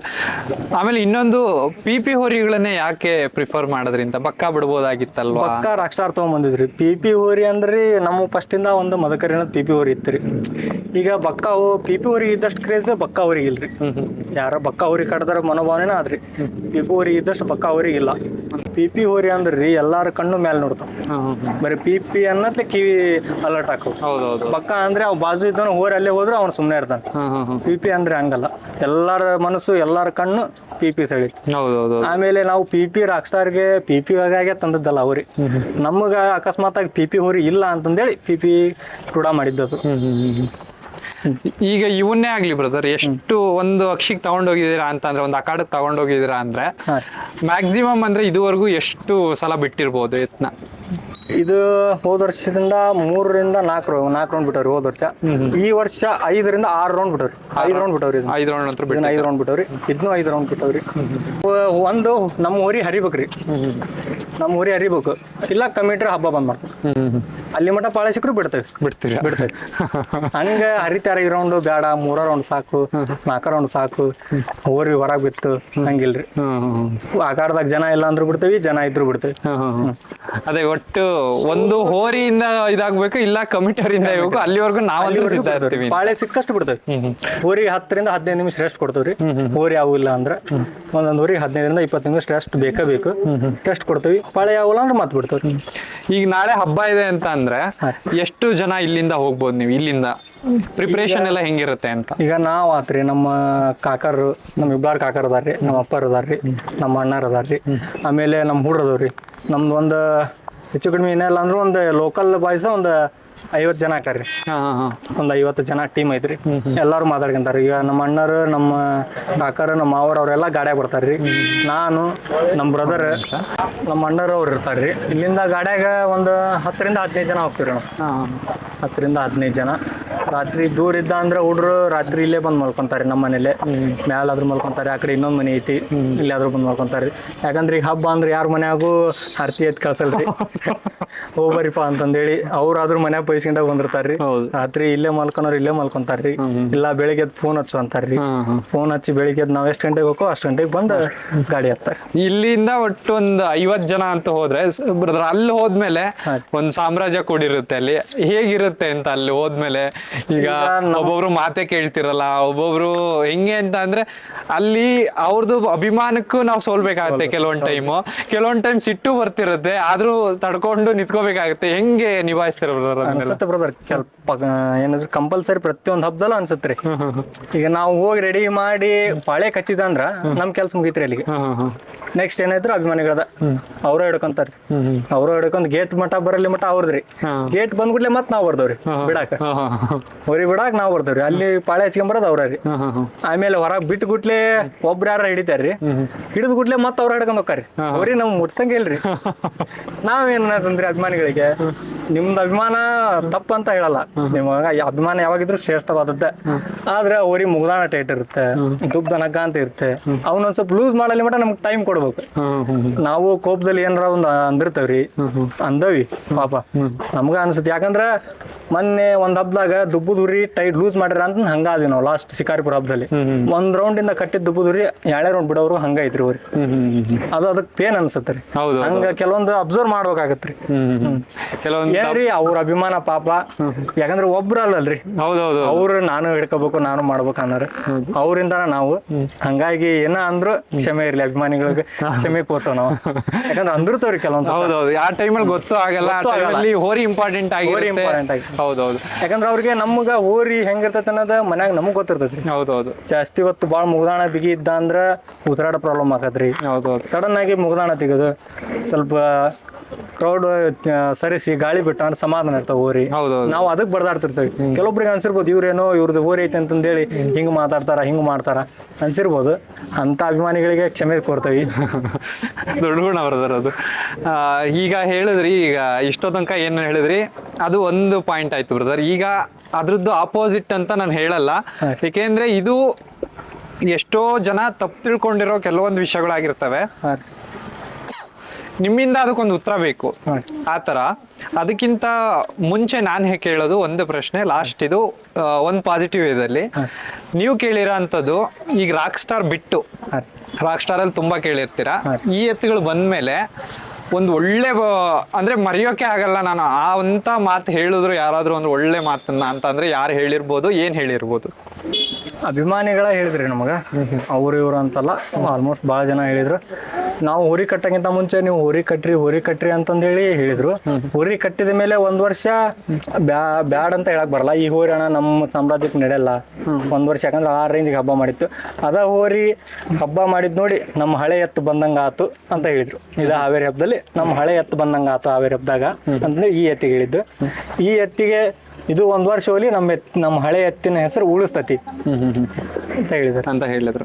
ಆಮೇಲೆ ಇನ್ನೊಂದು ಪಿ ಪಿ ಹೋರಿಗಳನ್ನೇ ಯಾಕೆ ಪ್ರಿಫರ್ ಮಾಡೋದ್ರಿಂದ ಅಂತ ಪಕ್ಕ ಬಿಡ್ಬೋದಾಗಿತ್ತಲ್ವಾ? ಪಕ್ಕ ರಾಕ್ ಸ್ಟಾರ್ ತಗೊಂಬಂದಿದ್ರಿ. ಪಿ ಪಿ ಹೋರಿ ಅಂದ್ರಿ ನಮ್ಮ ಫಸ್ಟ್ ಇಂದ ಒಂದು ಮದಕರಿನ ಪಿ ಪಿ ಹೋರಿ ಇತ್ತು ಈಗ ಬಕ್ಕ ಪಿ ಪಿ ಹೋರಿ ಇದ್ದಷ್ಟು ಕ್ರೇಜ್ ಬಕ್ಕ ಅವರಿಗಿಲ್ರಿ ಇಲ್ರಿ. ಯಾರ ಬಕ್ಕ ಅವ್ರಿಗೆ ಕಡ್ದಾರ ಮನೋಭಾವನೆ ಆದ್ರಿ. ಪಿ ಪಿ ಹೋರಿ ಇದ್ದಷ್ಟು ಬಕ್ಕ ಅವ್ರಿಗೆ ಇಲ್ಲ. ಪಿ ಪಿ ಹೋರಿ ಅಂದ್ರಿ ಎಲ್ಲಾರ ಕಣ್ಣು ಮೇಲೆ ನೋಡ್ತಾವ. ಬರೀ ಪಿ ಪಿ ಅನ್ನತ್ಲೆ ಕಿವಿ ಅಲರ್ಟ್ ಹಾಕೋ. ಬಕ್ಕ ಅಂದ್ರೆ ಅವ್ ಬಾಜು ಇದ್ದವನು ಹೋರ್ ಅಲ್ಲೇ ಹೋದ್ರೆ ಅವ್ನು ಸುಮ್ಮನೆ ಇರ್ತಾನೆ. ಪಿ ಪಿ ಅಂದ್ರೆ ಹಂಗಲ್ಲ. ಎಲ್ಲಾರ ಮನಸ್ಸು ಎಲ್ಲಾರ ಕಣ್ಣು ಪಿ ಪಿ ಸಳಿ ಹೌದೌದು ಆಮೇಲೆ ನಾವು ಪಿ ಪಿ ರಾಕ್ ಸ್ಟಾರ್ಗೆ ಪಿ ಪಿ ಆಗಾಗೆ ತಂದದ್ದಲ್ಲ ಅವ್ರಿ. ನಮಗ ಅಕಸ್ಮಾತ್ ಆಗಿ ಪಿ ಪಿ ಹೋರಿ ಇಲ್ಲ ಅಂತಂದೇಳಿ ಪಿ ಪಿ ಕೂಡ ಮಾಡಿದ್ದದು. ಈಗ ಇವನ್ನೇ ಆಗ್ಲಿ ಬ್ರದರ್ ಎಷ್ಟು ಒಂದು ಅಕ್ಷಿಗೆ ತಗೊಂಡೋಗಿದ್ದೀರಾ ಅಂತ ಅಂದ್ರೆ ಒಂದು ಅಕಾಡಕ್ಕೆ ತಗೊಂಡೋಗಿದ್ದೀರಾ ಅಂದ್ರೆ. ಮ್ಯಾಕ್ಸಿಮಮ್ ಅಂದ್ರೆ ಇದುವರೆಗೂ ಎಷ್ಟು ಸಲ ಬಿಟ್ಟಿರ್ಬೋದು ಎತ್ನ ಇದು ಹೋದ ವರ್ಷದಿಂದ ಮೂರರಿಂದ ನಾಲ್ಕು ನಾಲ್ಕು ರೌಂಡ್ ಬಿಟ್ಟವ್ರಿ ಹೋದ ವರ್ಷ. ಈ ವರ್ಷ ಐದರಿಂದ ಆರು ರೌಂಡ್ ಬಿಟ್ಟವ್ರಿ. ಐದು ರೌಂಡ್ ಬಿಟ್ಟವ್ರಿ. ಐದು ರೌಂಡ್ ಅಂತ ಬಿಟ್ಟು ಐದು ರೌಂಡ್ ಬಿಟ್ಟವ್ರಿ. ಇದನ್ನೂ ಐದು ರೌಂಡ್ ಬಿಟ್ಟವ್ರಿ. ಒಂದು ನಮ್ಮ ಊರಿ ಹರಿಬೇಕ್ರಿ. ನಮ್ಮ ಊರಿ ಹರಿಬೇಕು. ಇಲ್ಲ ಕಮಿಟ್ರಿ ಹಬ್ಬ ಬಂದ್ ಮಾಡ್ತಾರೆ. ಹ್ಮ್. ಅಲ್ಲಿ ಮಟ್ಟ ಪಾಳೆ ಸಿಕ್ಕರು ಬಿಡ್ತೇವೆ. ಬಿಡ್ತೀರಾ. ಬಿಡ್ತೇವೆ. <laughs> ಹಂಗ ಹರಿತಾರ ಈ ರೌಂಡ್ ಬೇಡ ಮೂರ ರೌಂಡ್ ಸಾಕು ನಾಲ್ಕ ರೌಂಡ್ ಸಾಕು ಹೋರಿ ಹೊರಗ್ ಬಿತ್ತು ಹಂಗಿಲ್ರಿ. ಆಕಾರದಾಗ ಜನ ಇಲ್ಲ ಅಂದ್ರು ಬಿಡ್ತೇವಿ ಜನ ಇದ್ರು ಬಿಡ್ತೇವಿ. ಅದೇ ಒಟ್ಟು ಒಂದು ಹೋರಿಯಿಂದ ಇದಾಗ್ಬೇಕು ಇಲ್ಲ ಕಮಿಟರಿಂದ ಇರ್ಬೇಕು ಅಲ್ಲಿವರೆಗೂ ನಾವು ಪಾಳೆ ಸಿಕ್ಕಷ್ಟು ಬಿಡ್ತೇವೆ. ಹೋರಿ ಹತ್ತರಿಂದ ಹದಿನೈದು ನಿಮಿಷ ರೆಸ್ಟ್ ಕೊಡ್ತೇವ್ರಿ. ಹೋರಿ ಯಾವ ಇಲ್ಲ ಅಂದ್ರೆ ಒಂದೊಂದು ಊರಿಗೆ ಹದಿನೈದರಿಂದ ಇಪ್ಪತ್ತು ನಿಮಿಷ ರೆಸ್ಟ್ ಬೇಕೇ ಬೇಕು. ರೆಸ್ಟ್ ಕೊಡ್ತೇವಿ. ಪಾಳೆ ಯಾವಿಲ್ಲ ಅಂದ್ರೆ ಮತ್ ಬಿಡ್ತೇವ್ರಿ. ಈಗ ನಾಳೆ ಹಬ್ಬ ಇದೆ ಅಂತ ಅಂದ್ರೆ ಎಷ್ಟು ಜನ ಇಲ್ಲಿಂದ ಹೋಗ್ಬೋದು ನೀವು ಇಲ್ಲಿಂದ? ಪ್ರಿಪರೇಷನ್ ಎಲ್ಲ ಹೆಂಗಿರುತ್ತೆ ಅಂತ? ಈಗ ನಾವ್ ಆತ್ರಿ ನಮ್ಮ ಕಾಕರು ನಮ್ಮ ಇಬ್ಲಾರ್ ಕಾಕರ್ ಅದಾರ್ರಿ ನಮ್ಮ ಅಪ್ಪರ್ ಅದಾರ್ರಿ ನಮ್ಮ ಅಣ್ಣರ್ ಅದಾರ್ರಿ ಆಮೇಲೆ ನಮ್ಮ ಹುಡ್ರದವ್ರಿ ಅದಾವ್ರಿ ನಮ್ದು ಒಂದು ಹೆಚ್ಚು ಕಡಿಮೆ ಏನಿಲ್ಲ ಅಂದ್ರೆ ಒಂದು ಲೋಕಲ್ ಬಾಯ್ಸ್ ಒಂದು ಐವತ್ತು ಜನ ಹಾಕಾರಿ ಒಂದು ಐವತ್ತು ಜನ ಟೀಮ್ ಐತ್ರಿ. ಎಲ್ಲಾರು ಮಾತಾಡ್ಕೊಂತಾರ. ಈಗ ನಮ್ಮ ಅಣ್ಣರು ನಮ್ಮ ಕಾಕರು ನಮ್ಮ ಮಾವರ್ ಅವರೆಲ್ಲ ಗಾಡ್ಯಾಗ ಬರ್ತಾರ್ರಿ. ನಾನು ನಮ್ಮ ಬ್ರದರ್ ನಮ್ಮ ಅಣ್ಣರು ಅವ್ರು ಇರ್ತಾರ್ರಿ. ಇಲ್ಲಿಂದ ಗಾಡ್ಯಾಗ ಒಂದು ಹತ್ತರಿಂದ ಹದಿನೈದು ಜನ ಹೋಗ್ತೀವಿ ನಾವು. ಹತ್ತರಿಂದ ಹದಿನೈದು ಜನ. ರಾತ್ರಿ ದೂರ ಇದ್ದ ಅಂದ್ರೆ ಹುಡ್ರು ರಾತ್ರಿ ಇಲ್ಲೇ ಬಂದು ಮಲ್ಕೊಂತಾರೆ ನಮ್ಮ ಮನೇಲೆ. ಮ್ಯಾಲಾದ್ರೂ ಮಲ್ಕೊಂತಾರೆ ಆ ಕಡೆ ಇನ್ನೊಂದು ಮನೆ ಐತಿ. ಇಲ್ಲಾದ್ರೂ ಬಂದು ಮಲ್ಕೊಂತಾರೆ ಯಾಕಂದ್ರೆ ಈಗ ಹಬ್ಬ ಅಂದ್ರೆ ಯಾರ ಮನ್ಯಾಗೂ ಆರ್ತಿ ಎತ್ ಕಳ್ಸಲ್ರಿ. <laughs> ಹೋಗ್ಬರಿಪಾ ಅಂತಂದೇಳಿ. ಅವ್ರಾದ್ರೂ ಮನ್ಯಾಗ ಬೈಸ್ಕೊಂಡಾಗ ಬಂದಿರ್ತಾರ್ರಿ. ರಾತ್ರಿ ಇಲ್ಲೇ ಮಲ್ಕೊನವ್ರು ಇಲ್ಲೇ ಮಲ್ಕೊಂತಾರ್ರಿ. ಇಲ್ಲ ಬೆಳಿಗ್ಗೆ ಫೋನ್ ಹಚ್ಚು ಅಂತಾರ್ರಿ. ಫೋನ್ ಹಚ್ಚಿ ಬೆಳಿಗ್ಗೆ ನಾವ್ ಎಷ್ಟ್ ಗಂಟೆಗೆ ಹೋಗೋ ಅಷ್ಟ್ ಗಂಟೆಗೆ ಬಂದ ಗಾಡಿ ಹತ್ತಾರೆ. ಇಲ್ಲಿಂದ ಒಟ್ಟು ಒಂದ್ ಐವತ್ ಜನ ಅಂತ ಹೋದ್ರೆ ಬ್ರದರ್ ಅಲ್ಲಿ ಹೋದ್ಮೇಲೆ. ಒಂದ್ ಸಾಮ್ರಾಜ್ಯ ಕೂಡಿರುತ್ತೆ ಅಲ್ಲಿ. ಹೇಗಿರುತ್ತೆ ಅಂತ ಅಲ್ಲಿ ಹೋದ್ಮೇಲೆ ಈಗ ಒಬ್ಬೊಬ್ರು ಮಾತೆ ಕೇಳ್ತಿರಲ್ಲ ಒಬ್ಬೊಬ್ರು ಹೆಂಗೆ ಅಂತ ಅಂದ್ರೆ ಅಲ್ಲಿ ಅವ್ರದ್ದು ಅಭಿಮಾನಕ್ಕೂ ನಾವು ಸೋಲ್ಬೇಕಾಗತ್ತೆ ಕೆಲವೊಂದ್ ಟೈಮು ಕೆಲವೊಂದ್ ಟೈಮ್ ಸಿಟ್ಟು ಬರ್ತಿರುತ್ತೆ ಆದ್ರೂ ತಡ್ಕೊಂಡು ನಿಂತ್ಕೋಬೇಕಾಗತ್ತೆ. ಹೆಂಗೆ ನಿಭಾಯಿಸ್ತಿರ ಬ್ರದರ್ ಅನ್ಸುತ್ತೆ ಬ್ರದರ್ ಸ್ವಲ್ಪ ಏನಾದ್ರು ಕಂಪಲ್ಸರಿ ಪ್ರತಿಯೊಂದು ಹಬ್ಬದಲ್ಲೂ ಅನ್ಸುತ್ತೆ ಈಗ ನಾವು ಹೋಗಿ ರೆಡಿ ಮಾಡಿ ಪಾಳೆ ಕಚ್ಚಿದ ಅಂದ್ರ ನಮ್ ಕೆಲ್ಸ ಮುಗಿತ್ರಿ ಅಲ್ಲಿಗೆ. ನೆಕ್ಸ್ಟ್ ಏನಾಯ್ತು ಅಭಿಮಾನಿಗಳದ. ಅವ್ರ ಹಿಡ್ಕೊಂತಾರ ಅವ್ರ ಹಿಡ್ಕೊಂಡ್ ಗೇಟ್ ಮಠ ಬರಲಿ ಮಠ ಅವ್ರದ್ರಿ. ಗೇಟ್ ಬಂದ್ಬಿಡ್ಲೆ ಮತ್ ನಾವ್ ಬರ್ದವ್ರಿ ಬಿಡಾಕ. ಅವ್ರಿ ಬಿಡಾಕ್ ನಾವ್ ಬರ್ದವ್ರಿ. ಅಲ್ಲಿ ಪಾಳೆ ಹಚ್ಕೊಂಬರೋದು ಅವ್ರ ರೀ. ಹಾ, ಹಾ, ಹಾ. ಆಮೇಲೆ ಹೊರಗ್ ಬಿಟ್ಟು ಗುಟ್ಲೆ ಒಬ್ರ ಯಾರ ಹಿಡಿತಾರ್ರಿ ಹಿಡಿದ್ ಗುಟ್ಲೆ ಮತ್ ಅವ್ರ ಹಿಡ್ಕೊಂಡ್ ಹೋಗ್ರಿ ಅವ್ರಿ ನಮ್ ಮುಟ್ಸಂಗಿಲ್ರಿ <laughs> ನಾವೇನ್ ಅಭಿಮಾನಿಗಳಿಗೆ? ನಿಮ್ದು ಅಭಿಮಾನ ತಪ್ಪಂತ ಹೇಳಲ್ಲ. ನಿಮಗ ಅಭಿಮಾನ ಯಾವಾಗಿದ್ರು ಶ್ರೇಷ್ಠವಾದದ್ದೇ. ಆದ್ರೆ ಅವ್ರಿಗೆ ಮುಗ್ದಾಣ ಟೈಟ್ ಇರುತ್ತೆ. ದುಬ್ಬ ನಗ ಅಂತ ಇರುತ್ತೆ. ಅವ್ನೊಂದ್ ಸ್ವಲ್ಪ ಲೂಸ್ ಮಾಡಲಿ ಮಟ್ಟ ನಮ್ಗೆ ಟೈಮ್ ಕೊಡ್ಬೇಕು. ನಾವು ಕೋಪದಲ್ಲಿ ಏನಾರ ಒಂದ್ ಅಂದಿರ್ತೇವ್ರಿ. ಅಂದವಿ ಪಾಪ. ನಮ್ಗ ಅನ್ಸುತ್ತೆ. ಯಾಕಂದ್ರ ಮೊನ್ನೆ ಒಂದ್ ಹಬ್ದಾಗ ದುಬ್ಬುದುರಿ ಟೈಟ್ ಲೂಸ್ ಮಾಡ್ಯಾರ ಅಂತ ಹಂಗಾದ್ವಿ ನಾವು ಲಾಸ್ಟ್ ಶಿಕಾರಿಪುರ ಹಬ್ಬದಲ್ಲಿ ಒಂದ್ ರೌಂಡ್ ಇಂದ ಕಟ್ಟಿದ್ ದುಬ್ಬುದುರಿ ಎರಡೇ ರೌಂಡ್ ಬಿಡೋರು ಹಂಗ ಐತ್ರಿ ಅವ್ರಿ. ಅದು ಅದಕ್ಕೆ ಪೇನ್ ಅನ್ಸುತ್ತೆ ರೀ. ಹಂಗ ಕೆಲವೊಂದು ಅಬ್ಸರ್ವ್ ಮಾಡ್ಬೇಕಾಗತ್ರಿ. ಕೆಲವೊಂದು ಅವ್ರ ಅಭಿಮಾನ ಪಾಪ. ಯಾಕಂದ್ರೆ ಒಬ್ರು ಅಲ್ಲಲ್ರಿ ಹೌದೌದು. ಅವ್ರು ನಾನು ಹಿಡ್ಕೋಬೇಕು ನಾನು ಮಾಡ್ಬೇಕು ಅನ್ನೋರು. ಅವರಿಂದ ನಾವು. ಹಂಗಾಗಿ ಏನ ಅಂದ್ರು ಕ್ಷಮೆ ಇರ್ಲಿ ಅಭಿಮಾನಿಗಳಿಗೆ ಕ್ಷಮೆ ಕೊಟ್ಟು ನಾವು. ಯಾಕಂದ್ರೆ ಅಂದಿರ್ತವ್ರಿ ಕೆಲವೊಂದ್ ಕೆಲವೊಂದು ಹೌದೌದು. ಆ ಟೈಮಲ್ಲಿ ಗೊತ್ತು ಆಗಲ್ಲ ಆ ಹೋರಿ ಇಂಪಾರ್ಟೆಂಟ್ ಟೈಮಲ್ಲಿ ಹೋರಿ ಇಂಪಾರ್ಟೆಂಟ್ ಆಗಿರುತ್ತೆ. ಇಂಪಾರ್ಟೆಂಟ್ ಆಗಿ. ಹೌದೌದು. ಯಾಕಂದ್ರೆ ಅವ್ರಿಗೆ ನಮ್ಗ ಹೋರಿ ಹೆಂಗಿರ್ತೈತೆ ಅನ್ನೋದು ಮನ್ಯಾಗ ನಮಗ್ ಗೊತ್ತಿರ್ತೈತಿ ಹೌದೌದು. ಜಾಸ್ತಿ ಹೊತ್ತು ಭಾಳ ಮುಗ್ದಾಣ ಬಿಗಿ ಇದ್ದ ಅಂದ್ರ ಉಸಿರಾಡ ಪ್ರಾಬ್ಲಮ್ ಆಗತ್ರಿ ಹೌದೌದು. ಸಡನ್ ಆಗಿ ಮುಗ್ದಾಣ ತೆಗೆದು ಸ್ವಲ್ಪ ಕ್ರೌಡ್ ಸರಿಸಿ ಗಾಳಿ ಬಿಟ್ಟು ಅಂದ್ರೆ ಸಮಾಧಾನ ಇರ್ತಾವ ಹೌದೌದು. ನಾವು ಅದಕ್ಕೆ ಬರ್ದಾಡ್ತಿರ್ತೇವೆ. ಕೆಲವೊಬ್ರಿಗೆ ಅನ್ಸಿರ್ಬೋದು ಇವ್ರೇನೋ ಇವ್ರದ್ದು ಹೋರಿ ಐತೆ ಅಂತಂದೇಳಿ ಹಿಂಗ್ ಮಾತಾಡ್ತಾರ ಹಿಂಗ್ ಮಾಡ್ತಾರ. ಅನ್ಸಿರ್ಬೋದು. ಅಂತ ಅಭಿಮಾನಿಗಳಿಗೆ ಕ್ಷಮೆ ಕೊಡ್ತೇವೆ <laughs> ದೊಡ್ಡ ಗುಣ ಬ್ರದರ್ ಅದು. ಈಗ ಹೇಳಿದ್ರಿ ಈಗ ಇಷ್ಟೋ ತನಕ ಏನು ಹೇಳಿದ್ರಿ? ಅದು ಒಂದು ಪಾಯಿಂಟ್ ಆಯ್ತು ಬ್ರದರ್. ಈಗ ಅದ್ರದ್ದು ಆಪೋಸಿಟ್ ಅಂತ ನಾನು ಹೇಳಲ್ಲ. ಏಕೆಂದ್ರೆ ಇದು ಎಷ್ಟೋ ಜನ ತಪ್ಪು ತಿಳ್ಕೊಂಡಿರೋ ಕೆಲವೊಂದು ವಿಷಯಗಳಾಗಿರ್ತವೆ. ನಿಮ್ಮಿಂದ ಅದಕ್ಕೊಂದು ಉತ್ತರ ಬೇಕು. ಆತರ ಆ ಥರ ಅದಕ್ಕಿಂತ ಮುಂಚೆ ನಾನು ಹೇಗೆ ಕೇಳೋದು ಒಂದು ಪ್ರಶ್ನೆ ಲಾಸ್ಟ್ ಇದು ಒಂದು ಪಾಸಿಟಿವ್ ಇದಲ್ಲಿ ನೀವು ಕೇಳಿರೋ ಅಂಥದ್ದು ಈಗ ರಾಕ್ ಸ್ಟಾರ್ ಬಿಟ್ಟು ರಾಕ್ ಸ್ಟಾರ್ ಅಲ್ಲಿ ತುಂಬಾ ಕೇಳಿರ್ತೀರಾ. ಈ ಎತ್ತುಗಳು ಬಂದ್ಮೇಲೆ ಒಂದು ಒಳ್ಳೆ ಅಂದ್ರೆ ಮರೆಯೋಕೆ ಆಗಲ್ಲ ನಾನು ಆ ಅಂತ ಮಾತು ಹೇಳಿದ್ರು ಯಾರಾದ್ರೂ ಒಂದು ಒಳ್ಳೆ ಮಾತನ್ನ ಅಂತ ಅಂದ್ರೆ ಯಾರು ಹೇಳಿರ್ಬೋದು ಏನ್ ಹೇಳಿರ್ಬೋದು? ಅಭಿಮಾನಿಗಳ ಹೇಳಿದ್ರಿ ನಮಗ. ಅವ್ರು ಇವ್ರು ಅಂತಲ್ಲ ಆಲ್ಮೋಸ್ಟ್ ಭಾಳ ಜನ ಹೇಳಿದ್ರು. ನಾವು ಹುರಿ ಕಟ್ಟಕ್ಕಿಂತ ಮುಂಚೆ ನೀವು ಹೋರಿ ಕಟ್ರಿ ಹೋರಿ ಕಟ್ರಿ ಅಂತಂದೇಳಿ ಹೇಳಿದ್ರು. ಹುರಿ ಕಟ್ಟಿದ ಮೇಲೆ ಒಂದ್ ವರ್ಷ ಬ್ಯಾ, ಬ್ಯಾಡ್ ಅಂತ ಹೇಳಕ್ ಬರಲ್ಲ. ಈ ಹೋರಿ ಅಣ್ಣ ನಮ್ಮ ಸಾಮ್ರಾಜ್ಯಕ್ಕೆ ನಡೆಯಲ್ಲ. ಒಂದ್ ವರ್ಷ ಯಾಕಂದ್ರೆ ಆ ರೇಂಜ್ಗೆ ಹಬ್ಬ ಮಾಡಿತ್ತು. ಅದ ಹೋರಿ ಹಬ್ಬ ಮಾಡಿದ್ ನೋಡಿ ನಮ್ಮ ಹಳೆ ಎತ್ತು ಬಂದಂಗ ಆತು ಅಂತ ಹೇಳಿದ್ರು. ಇದು ಹಾವೇರಿ ಹಬ್ಬದಲ್ಲಿ ನಮ್ಮ ಹಳೆ ಎತ್ತು ಬಂದಂಗ ಆತು ಹಾವೇರಿ ಹಬ್ಬದಾಗ ಅಂತಂದ್ರೆ ಈ ಎತ್ತಿಗೆ ಹೇಳಿದ್ದು. ಈ ಎತ್ತಿಗೆ ಇದು ಒಂದ್ ವರ್ಷ ಹೋಲಿ ನಮ್ಮ ಎತ್ ನಮ್ಮ ಹಳೆ ಎತ್ತಿನ ಹೆಸರು ಉಳಿಸ್ತತಿ. ಅಂತ ಹೇಳಿದ್ರು. ಅಂತ ಹೇಳಿದ್ರು.